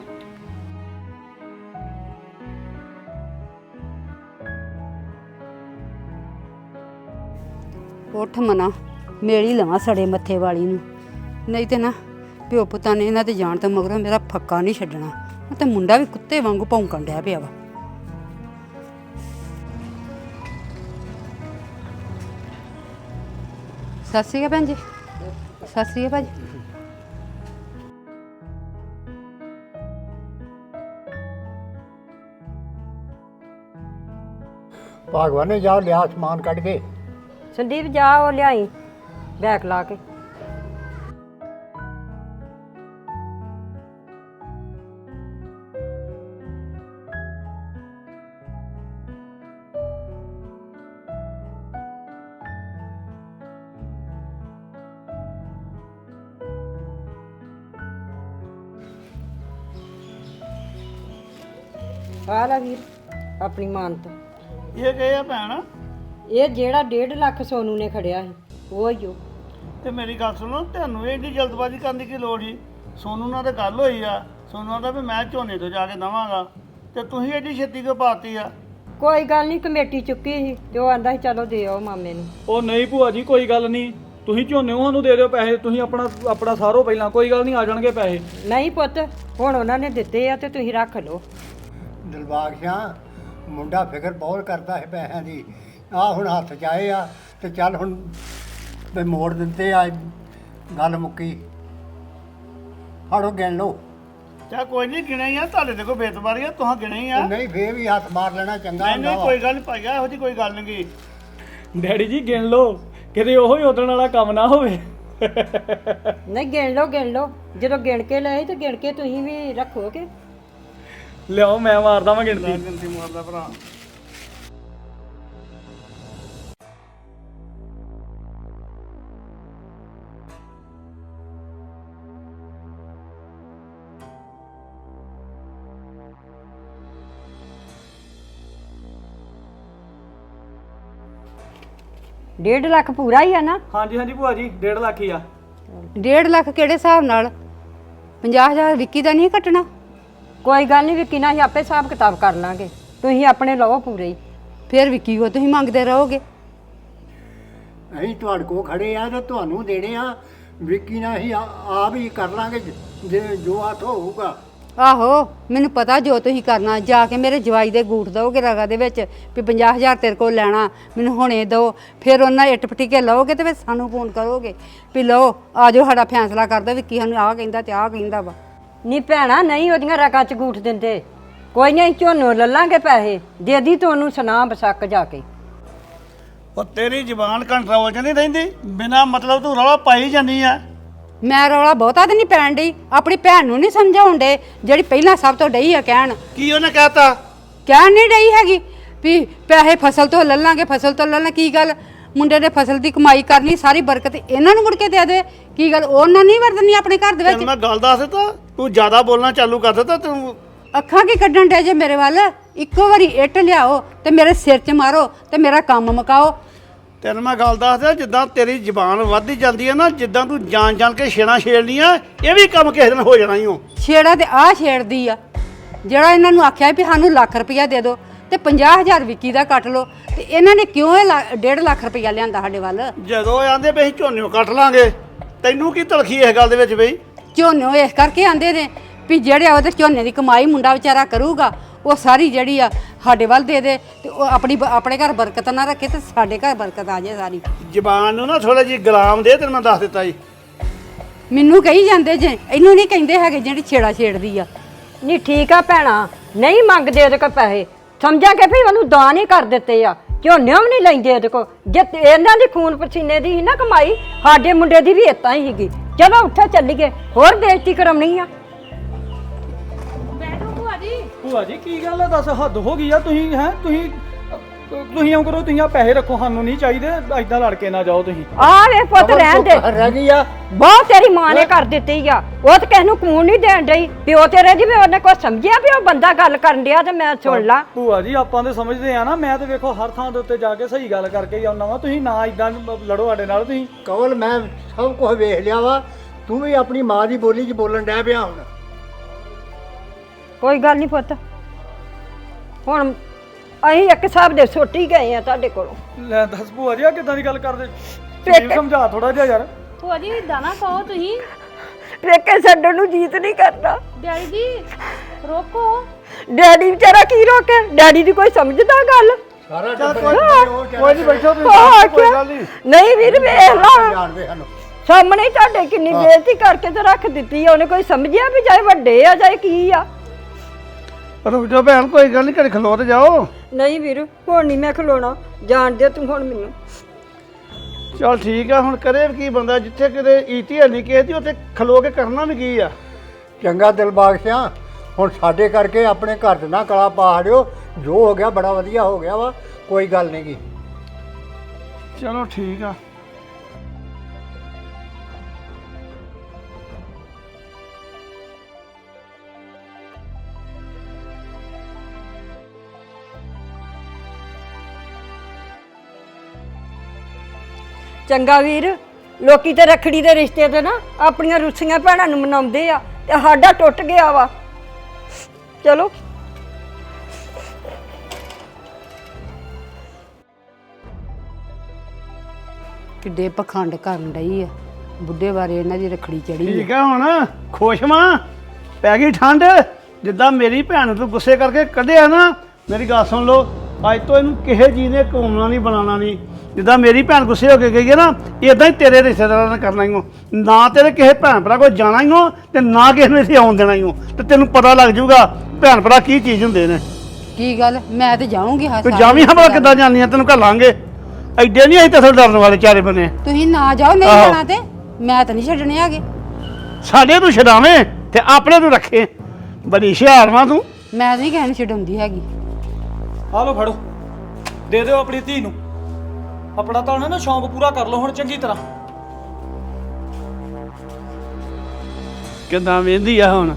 ਉੱਠ ਮਨਾ ਮੇਰੀ ਲਵਾਂ ਸੜੇ ਮੱਥੇ ਵਾਲੀ ਨੂੰ। ਨਹੀਂ ਤੇ ਨਾ ਪਿਓ ਪੁੱਤਾਂ ਨੇ ਇਹਨਾਂ ਤੇ ਜਾਣ ਤੋਂ ਮਗਰੋਂ ਮੇਰਾ ਫੱਕਾ ਨਹੀਂ ਛੱਡਣਾ। ਤੇ ਮੁੰਡਾ ਵੀ ਕੁੱਤੇ ਵਾਂਗੂ ਭੌਂਕਣ ਡਿਆ ਪਿਆ ਵਾ। ਸਤਿ ਸ਼੍ਰੀ ਅਕਾਲ ਭੈਣ ਜੀ। ਸਤਿ ਸ਼੍ਰੀ ਅਕਾਲ ਭਾਜੀ। ਭਾਗਵਾਨੇ ਜਾ ਲਿਆ ਸਮਾਨ ਕੱਢ ਕੇ। ਸੰਦੀਪ ਜਾ ਉਹ ਲਿਆਈ ਬੈਗ ਲਾ ਕੇ। ਆਪਣੀ ਮਾਨਤ। ਇਹ ਕਹੇ ਆ ਭੈਣ? ਇਹ ਜਿਹੜਾ 1.5 ਲੱਖ ਸੋਨੂ ਨੇ ਖੜਿਆ ਸੀ ਉਹ ਹੀ ਉਹ। ਤੇ ਮੇਰੀ ਗੱਲ ਸੁਣੋ ਤੁਹਾਨੂੰ ਇਹਦੀ ਜਲਦਬਾਜ਼ੀ ਕਰਨ ਦੀ ਕੀ ਲੋੜ ਸੀ? ਸੋਨੂੰ ਨਾਲ ਤਾਂ ਗੱਲ ਹੋਈ ਆ। ਸੋਨੂੰ ਆਦਾ ਵੀ ਮੈਂ ਝੋਨੇ ਤੋਂ ਜਾ ਕੇ ਦਵਾਂਗਾ। ਤੇ ਤੁਸੀਂ ਐਡੀ ਛੇਤੀ ਕਿਉਂ ਪਾਤੀ ਆ? ਕੋਈ ਗੱਲ ਨਹੀਂ ਕਮੇਟੀ ਚੁੱਕੀ ਸੀ ਤੇ ਉਹ ਆਂਦਾ ਸੀ ਚਲੋ ਦੇ ਆਓ ਮਾਮੇ ਨੂੰ। ਉਹ ਨਹੀਂ ਭੂਆ ਜੀ ਕੋਈ ਗੱਲ ਨਹੀਂ। ਤੁਸੀਂ ਝੋਨੇ ਸਾਨੂੰ ਦੇ ਦਿਓ ਪੈਸੇ ਤੁਸੀਂ ਆਪਣਾ ਆਪਣਾ ਸਾਰੋ ਪਹਿਲਾਂ ਕੋਈ ਗੱਲ ਨਹੀਂ ਆ ਜਾਣਗੇ ਪੈਸੇ। ਨਹੀਂ ਪੁੱਤ ਹੁਣ ਉਹਨਾਂ ਨੇ ਦਿੱਤੇ ਆ ਤੇ ਤੁਸੀਂ ਰੱਖ ਲਓ। ਦਿਲਬਾਗ ਸਿਆਂ ਮੁੰਡਾ ਫਿਕਰ ਬਹੁਤ ਕਰਦਾ ਹੈ ਪੈਸਿਆਂ ਦੀ। ਆ ਹੁਣ ਹੱਥ 'ਚ ਆਏ ਆ ਤੇ ਚੱਲ ਹੁਣ ਤੇ ਮੋੜ ਦਿੱਤੇ ਆ ਗੱਲ ਮੁੱਕੀ। ਹੜੋ ਗਿਣ ਲਓ। ਚਾ ਕੋਈ ਨਹੀਂ ਗਿਣਿਆ ਹੀ ਆ ਤੁਹਾਡੇ ਤੇ ਕੋਈ ਬੇਤਬਾਰੀ ਆ ਤੁਹਾਂ ਗਿਣਿਆ ਹੀ ਆ। ਨਹੀਂ ਫੇਰ ਵੀ ਹੱਥ ਮਾਰ ਲੈਣਾ ਚੰਗਾ ਨਹੀਂ ਹੁੰਦਾ ਨਹੀਂ ਵਾ। ਕੋਈ ਗੱਲ ਨਹੀਂ ਭਾਈਆ ਇਹੋ ਜੀ ਕੋਈ ਗੱਲ ਨਹੀਂ ਗੀ ਡੈਡੀ ਜੀ ਗਿਣ ਲਓ। ਕਿਤੇ ਉਹੋ ਹੀ ਉਦਣ ਵਾਲਾ ਕੰਮ ਨਾ ਹੋਵੇ। ਨਹੀਂ ਗਿਣ ਲਓ ਗਿਣ ਲਓ। ਜਦੋਂ ਗਿਣ ਕੇ ਲਏ ਤੇ ਗਿਣ ਕੇ ਤੁਸੀਂ ਵੀ ਰੱਖੋਗੇ। ਲਿਆਓ ਮੈਂ ਮਾਰਦਾ ਵਾਂ ਗਿਣਤੀ। ਗਿਣਤੀ ਮਾਰਦਾ ਭਰਾ। ਡੇਢ ਲੱਖ ਪੂਰਾ ਹੀ ਆ ਨਾ? ਹਾਂਜੀ ਹਾਂਜੀ ਭੂਆ ਜੀ 1.5 ਲੱਖ ਹੀ ਆ। 1.5 ਲੱਖ ਕਿਹੜੇ ਹਿਸਾਬ ਨਾਲ? 50000 ਵਿੱਕੀ ਦਾ ਨਹੀਂ ਕੱਟਣਾ? ਕੋਈ ਗੱਲ ਨਹੀਂ ਵਿੱਕੀ ਨਾਲ ਹੀ ਆਪੇ ਹਿਸਾਬ ਕਿਤਾਬ ਕਰ ਲਾਂਗੇ। ਤੁਸੀਂ ਆਪਣੇ ਲਵੋ ਪੂਰੇ ਹੀ। ਫਿਰ ਵਿੱਕੀ ਕੋ ਤੁਸੀਂ ਮੰਗਦੇ ਰਹੋਗੇ। ਅਸੀਂ ਤੁਹਾਡੇ ਕੋਲ ਖੜੇ ਆ ਤੇ ਤੁਹਾਨੂੰ ਦੇਣੇ ਆ। ਵਿੱਕੀ ਨਾਲ ਆ- ਆਪ ਹੀ ਕਰ ਲਾਂਗੇ ਜ- ਜੇ ਜੋ ਹੱਥ ਹੋਊਗਾ। ਆਹੋ ਮੈਨੂੰ ਪਤਾ ਜੋ ਤੁਸੀਂ ਕਰਨਾ। ਜਾ ਕੇ ਮੇਰੇ ਜਵਾਈ ਦੇ ਗੂਠ ਦਓਗੇ ਰਗਾ ਦੇ ਵਿੱਚ ਵੀ 50000 ਤੇਰੇ ਕੋਲ ਲੈਣਾ ਮੈਨੂੰ ਹੁਣੇ ਦਿਓ। ਫਿਰ ਉਹਨਾਂ ਇੱਟ ਪਟੀਕੇ ਲਓਗੇ ਤੇ ਫਿਰ ਸਾਨੂੰ ਫੋਨ ਕਰੋਗੇ। ਵੀ ਲਓ ਆਜੋ ਸਾਡਾ ਫੈਸਲਾ ਕਰ ਦਿਓ। ਵੀ ਕੀ ਸਾਨੂੰ ਆਹ ਕਹਿੰਦਾ ਤੇ ਆਹ ਕਹਿੰਦਾ ਵਾ। ਨਹੀਂ ਭੈਣਾ ਨਹੀਂ ਉਹਦੀਆਂ ਰਕਾਂ ਚ ਗੂਠ ਦਿੰਦੇ। ਕੋਈ ਨਹੀਂ ਝੋਨੋ ਲੱਲਾਂਗੇ ਪੈਸੇ। ਦੇ ਦੀ ਤੁਹਾਨੂੰ ਸੁਣਾ ਬਸਕ ਜਾ ਕੇ। ਉਹ ਤੇਰੀ ਜ਼ਬਾਨ ਕੰਟਰੋਲ 'ਚ ਨਹੀਂ ਰਹਿੰਦੀ? ਬਿਨਾ ਮਤਲਬ ਤੂੰ ਰੌਲਾ ਪਾਈ ਜਾਂਦੀ ਆ। ਮੈਂ ਰੌਲਾ ਬਹੁਤਾ ਤੇ ਨਹੀਂ ਪੈਣ ਡਈ। ਆਪਣੀ ਭੈਣ ਨੂੰ ਨਹੀਂ ਸਮਝਾਉਣ ਡੇ ਜਿਹੜੀ ਪਹਿਲਾਂ ਸਭ ਤੋਂ ਡਈ ਆ ਕਹਿਣ। ਕੀ ਉਹਨੇ ਕਹਿਤਾ? ਕਹਿਣ ਨਹੀਂ ਡਈ ਹੈਗੀ ਵੀ ਪੈਸੇ ਫਸਲ ਤੋਂ ਲੈ ਲਾਂਗੇ ਫਸਲ ਤੋਂ ਲੈ ਲਾਂ ਕੀ ਗੱਲ? ਮੁੰਡੇ ਨੇ ਫਸਲ ਦੀ ਕਮਾਈ ਕਰਨੀ ਸਾਰੀ ਬਰਕਤ ਇਹਨਾਂ ਨੂੰ ਮੁੜ ਕੇ ਦੇ ਦੇ। ਕੀ ਗੱਲ ਉਹਨਾਂ ਨਹੀਂ ਵਰਤਣੀ ਆਪਣੇ ਘਰ ਦੇ ਤੈਨੂੰ ਵਿੱਚ ਮੈਂ ਗੱਲ ਦੱਸ ਦਿੱਤਾ। ਤੂੰ ਜ਼ਿਆਦਾ ਬੋਲਣਾ ਚਾਲੂ ਕਰ ਦਿੱਤਾ ਤੂੰ। ਅੱਖਾਂ ਕੀ ਕੱਢਣ ਡੇ ਜੇ ਮੇਰੇ ਵੱਲ? ਇੱਕੋ ਵਾਰੀ ਇੱਟ ਲਿਆਓ ਤੇ ਮੇਰੇ ਸਿਰ 'ਚ ਮਾਰੋ ਤੇ ਮੇਰਾ ਕੰਮ ਮੁਕਾਓ। ਤੈਨੂੰ ਮੈਂ ਗੱਲ ਦੱਸਦਾ ਜਿੱਦਾਂ ਤੇਰੀ ਜ਼ਬਾਨ ਵੱਧਦੀ ਜਾਂਦੀ ਹੈ ਨਾ ਜਿੱਦਾਂ ਤੂੰ ਜਾਣ ਜਾਣ ਕੇ ਛੇਣਾ ਛੇੜਨੀਆਂ ਇਹ ਵੀ ਕੰਮ ਕਿਸੇ ਦਿਨ ਹੋ ਜਾਣਾ ਹੀ ਓ। ਛੇੜਾ ਤੇ ਆ ਛੇੜਦੀ ਆ। ਜਿਹੜਾ ਇਹਨਾਂ ਨੂੰ ਆਖਿਆ ਵੀ ਸਾਨੂੰ ਲੱਖ ਰੁਪਇਆ ਦੇ ਦਿਓ ਤੇ 50000 ਵਿੱਕੀ ਦਾ ਕੱਟ ਲਓ ਤੇ ਇਹਨਾਂ ਨੇ ਕਿਉਂ ਇਹ 1.5 ਲੱਖ ਰੁਪਇਆ ਲਿਆਂਦਾ ਸਾਡੇ ਵੱਲ? ਜਦੋਂ ਆਂਦੇ ਵੀ ਅਸੀਂ ਝੋਨੇ ਕੱਟ ਲਾਂਗੇ ਤੈਨੂੰ ਕੀ ਤਲਖੀ ਇਸ ਗੱਲ ਦੇ ਵਿੱਚ ਬਈ? ਝੋਨੋ ਇਸ ਕਰਕੇ ਆਂਦੇ ਨੇ ਵੀ ਜਿਹੜੇ ਉਹਦੇ ਝੋਨੇ ਦੀ ਕਮਾਈ ਮੁੰਡਾ ਵਿਚਾਰਾ ਕਰੂਗਾ ਉਹ ਸਾਰੀ ਜਿਹੜੀ ਆ ਸਾਡੇ ਵੱਲ ਦੇ ਦੇ ਤੇ ਉਹ ਆਪਣੀ ਆਪਣੇ ਘਰ ਬਰਕਤ ਨਾ ਰੱਖੇ ਤੇ ਸਾਡੇ ਘਰ ਬਰਕਤ ਆ ਜਾਏ ਸਾਰੀ। ਜ਼ਬਾਨ ਨੂੰ ਨਾ ਥੋੜਾ ਜਿਹੀ ਗੁਲਾਮ ਦੇ ਤੈਨੂੰ ਮੈਂ ਦੱਸ ਦਿੱਤਾ ਜੀ। ਮੈਨੂੰ ਕਹੀ ਜਾਂਦੇ ਜੇ ਇਹਨੂੰ ਨਹੀਂ ਕਹਿੰਦੇ ਹੈਗੇ ਜਿਹੜੀ ਛੇੜਾ ਛੇੜਦੀ ਆ। ਨਹੀਂ ਠੀਕ ਆ ਭੈਣਾ ਨਹੀਂ ਮੰਗਦੇ ਉਹਦੇ ਕੋਲ ਪੈਸੇ। ਸਮਝਾਂ ਕਿ ਵੀ ਉਹਨੂੰ ਦਾਨ ਹੀ ਕਰ ਦਿੱਤੇ ਆ। ਝੋਨੇ ਵੀ ਨਹੀਂ ਲੈਂਦੇ ਉਹਦੇ ਕੋਲ? ਜੇ ਤੇ ਇਹਨਾਂ ਦੀ ਖੂਨ ਪਸੀਨੇ ਦੀ ਸੀ ਨਾ ਕਮਾਈ ਸਾਡੇ ਮੁੰਡੇ ਦੀ ਵੀ ਇਤਾਂ ਹੀ ਸੀਗੀ। ਚਲੋ ਉੱਥੇ ਚੱਲੀਏ। ਹੋਰ ਬੇਇੱਜ਼ਤੀ ਕਰਾਉਣੀ ਆ। ਬੈਠੋ ਭੂਆ ਜੀ। ਭੂਆ ਜੀ ਕੀ ਗੱਲ ਆ? ਦੱਸ ਹੱਦ ਹੋ ਗਈ ਆ। ਤੁਸੀਂ ਹੈ? ਤੁਸੀਂ ਤੁਸੀਂ ਐਂ ਕਰੋ ਤੁਸੀਂ ਆ ਪੈਸੇ ਰੱਖੋ ਸਾਨੂੰ ਨਹੀਂ ਚਾਹੀਦੇ। ਐਦਾਂ ਲੜ ਕੇ ਨਾ ਜਾਓ ਤੁਸੀਂ। ਆ ਵੇ ਪੁੱਤ ਰਹਿਣ ਦੇ। ਰਹਿ ਗਈ ਆ। ਬਹੁਤ ਤੇਰੀ ਮਾਂ ਨੇ ਕਰ ਦਿੱਤੀ ਆ। ਉਹ ਤਾਂ ਕਿਸ ਨੂੰ ਖੂਨ ਨਹੀਂ ਦੇਣ ਡਈ। ਪਿਓ ਤੇਰੇ ਦੀ ਵੀ ਉਹਨੇ ਕੁਛ ਸਮਝਿਆ ਵੀ ਉਹ ਬੰਦਾ ਗੱਲ ਕਰਨ ਡਿਆ ਤੇ ਮੈਂ ਸੁਣ ਲਾ। ਭੂਆ ਜੀ ਆਪਾਂ ਤੇ ਸਮਝਦੇ ਆ ਨਾ। ਮੈਂ ਤੇ ਵੇਖੋ ਹਰ ਥਾਂ ਦੇ ਉੱਤੇ ਜਾ ਕੇ ਸਹੀ ਗੱਲ ਕਰਕੇ ਹੀ ਆਉਣਾ ਵਾ। ਤੁਸੀਂ ਨਾ ਇਦਾਂ ਲੜੋ ਸਾਡੇ ਨਾਲ ਤੁਸੀਂ। ਕਵਲ ਮੈਂ ਸਭ ਕੁਝ ਵੇਖ ਲਿਆ ਵਾ। ਤੂੰ ਵੀ ਆਪਣੀ ਮਾਂ ਦੀ ਬੋਲੀ 'ਚ ਬੋਲਣ ਡੈ ਪਿਆ ਹੁਣ। ਕੋਈ ਗੱਲ ਨਹੀਂ ਪੁੱਤ। ਹੁਣ ਅਸੀਂ ਇੱਕ ਹਿਸਾਬ ਦੇ ਸੋਟੀ ਗਏ ਆ ਤੁਹਾਡੇ ਕੋਲੋਂ। ਲੈ ਦੱਸ ਭੂਆ ਜੀ ਆ ਕਿਦਾਂ ਦੀ ਗੱਲ ਕਰਦੇ? ਤੁਸੀਂ ਸਮਝਾ ਥੋੜਾ ਜਿਹਾ ਯਾਰ। ਭੂਆ ਜੀ ਇਦਾਂ ਨਾ ਕਹੋ ਤੁਸੀਂ। ਪੇਕੇ ਛੱਡਣ ਨੂੰ ਜੀਤ ਨਹੀਂ ਕਰਦਾ। ਡੈਡੀ ਜੀ ਰੋਕੋ। ਡੈਡੀ ਵਿਚਾਰਾ ਕੀ ਰੋਕੇ? ਡੈਡੀ ਦੀ ਕੋਈ ਸਮਝਦਾ ਗੱਲ? ਸਾਰਾ ਚੱਲ ਟੱਬਰ ਕੋਈ ਕੋਈ ਨਹੀਂ ਬੈਠੋ ਤੁਸੀਂ ਹਾਂ, ਕੋਈ ਕਿਆ? ਗੱਲ ਨਹੀਂ। ਨਹੀਂ ਵੀਰ ਵੇਖ ਲਾ। ਸਾਹਮਣੇ ਤੁਹਾਡੇ ਕਿੰਨੀ ਬੇਇੱਜ਼ਤੀ ਕਰਕੇ ਤੇ ਰੱਖ ਦਿੱਤੀ ਆ। ਉਹਨੇ ਕੋਈ ਸਮਝਿਆ ਵੀ ਚਾਹੇ ਵੱਡੇ ਆ ਚਾਹੇ ਕੀ ਆ? ਰੁਕ ਜਾ ਭੈਣ ਕੋਈ ਗੱਲ ਨਹੀਂ ਘੜੀ ਖਲੋ ਤੇ ਜਾਓ। ਨਹੀਂ ਵੀਰ ਹੁਣ ਨਹੀਂ ਮੈਂ ਖਲੋਣਾ। ਜਾਣ ਦੇ ਤੂੰ ਹੁਣ ਮੈਨੂੰ। ਚਲ ਠੀਕ ਆ ਹੁਣ ਕਰੇ ਕੀ ਬੰਦਾ ਜਿੱਥੇ ਕਿਤੇ ਈਤੀ ਹੈ ਨਹੀਂ ਕਿਸੇ ਦੀ ਉੱਥੇ ਖਲੋ ਕੇ ਕਰਨਾ ਵੀ ਕੀ ਆ। ਚੰਗਾ ਦਿਲ ਬਾਗਸ਼ਾ ਹੁਣ ਸਾਡੇ ਕਰਕੇ ਆਪਣੇ ਘਰ 'ਚ ਨਾ ਕਲਾ ਪਾ ਹੜਿਓ ਜੋ ਹੋ ਗਿਆ ਬੜਾ ਵਧੀਆ ਹੋ ਗਿਆ ਵਾ ਕੋਈ ਗੱਲ ਨਹੀਂ ਗੀ। ਚਲੋ ਠੀਕ ਆ। ਚੰਗਾ ਵੀਰ ਲੋਕੀ ਤੇ ਰਖੜੀ ਦੇ ਰਿਸ਼ਤੇ ਤੇ ਨਾ ਆਪਣੀਆਂ ਰੁੱਸੀਆਂ ਭੈਣਾਂ ਨੂੰ ਮਨਾਉਂਦੇ ਆ ਤੇ ਸਾਡਾ ਟੁੱਟ ਗਿਆ ਵਾ। ਚਲੋ। ਕਿੱਡੇ ਪਖੰਡ ਕਰਨ ਡਈ ਆ। ਬੁੱਢੇ ਬਾਰੇ ਇਹਨਾਂ ਦੀ ਰਖੜੀ ਚੜੀ ਠੀਕ ਆ ਹੁਣ ਖੁਸ਼ ਵਾਂ। ਪੈ ਗਈ ਠੰਡ ਜਿੱਦਾਂ ਮੇਰੀ ਭੈਣ ਨੂੰ ਤੂੰ ਗੁੱਸੇ ਕਰਕੇ ਕੱਢਿਆ ਨਾ ਮੇਰੀ ਗੱਲ ਸੁਣ ਲਓ ਅੱਜ ਤੋਂ ਇਹਨੂੰ ਕਿਸੇ ਜੀ ਨੇ ਕੌਮਣਾ ਨਹੀਂ ਬਣਾਉਣਾ ਨਹੀਂ ਜਿੱਦਾਂ ਮੇਰੀ ਭੈਣ ਗੁੱਸੇ ਹੋ ਕੇ ਗਈ ਹੈ ਨਾ ਇਦਾਂ ਹੀ ਤੇਰੇ ਰਿਸ਼ਤੇਦਾਰਾਂ ਨੇ ਕਰਨਾ ਹੀ ਹੋ ਨਾ ਤੇਰੇ ਕਿਸੇ ਭੈਣ ਭਰਾ ਕੋਲ ਜਾਣਾ ਹੀ ਹੋ ਤੇ ਨਾ ਕਿਸੇ ਨੂੰ ਇੱਥੇ ਆਉਣ ਦੇਣਾ ਹੀ ਹੋ ਤੇ ਤੈਨੂੰ ਪਤਾ ਲੱਗ ਜਾਊਗਾ ਭੈਣ ਭਰਾ ਕੀ ਚੀਜ਼ ਹੁੰਦੇ ਨੇ। ਕੀ ਗੱਲ? ਮੈਂ ਤੇ ਜਾਊਂਗੀ ਹਾਂ ਤੂੰ ਜਾਵੀਂ ਹਮਲਾ ਕਿੱਦਾਂ ਜਾਂਦੀਆਂ ਤੈਨੂੰ ਘੱਲਾਂਗੇ ਐਡੇ ਨਹੀਂ ਅਸੀਂ ਤੇਥੋਂ ਡਰਨ ਵਾਲੇ ਚਾਰੇ ਬਨੇ ਤੁਸੀਂ ਨਾ ਜਾਓ ਨਹੀਂ ਆਹੋ। ਜਾਣਾ ਤੇ। ਮੈਂ ਤਾਂ ਨਹੀਂ ਛੱਡਣੇ ਹੈਗੇ। ਸਾਡੇ ਤੂੰ ਛਡਾਵੇਂ ਤੇ ਆਪਣੇ ਤੂੰ ਰੱਖੇ। ਬੜੀ ਹੁਸ਼ਿਆਰ ਵਾਂ ਤੂੰ। ਮੈਂ ਨਹੀਂ ਕਹਿਣ ਛਡਾਉਂਦੀ ਹੈਗੀ। ਆ ਲਓ ਫੜੋ। ਦੇ ਦਿਓ ਆਪਣੀ ਧੀ ਨੂੰ। ਆਪਣਾ ਤਾਂ ਨਾ ਸ਼ੌਂਕ ਪੂਰਾ ਕਰ ਲਓ ਹੁਣ ਚੰਗੀ ਤਰ੍ਹਾਂ। ਕਿੱਦਾਂ ਵੇਂਦੀ ਆ ਹੁਣ?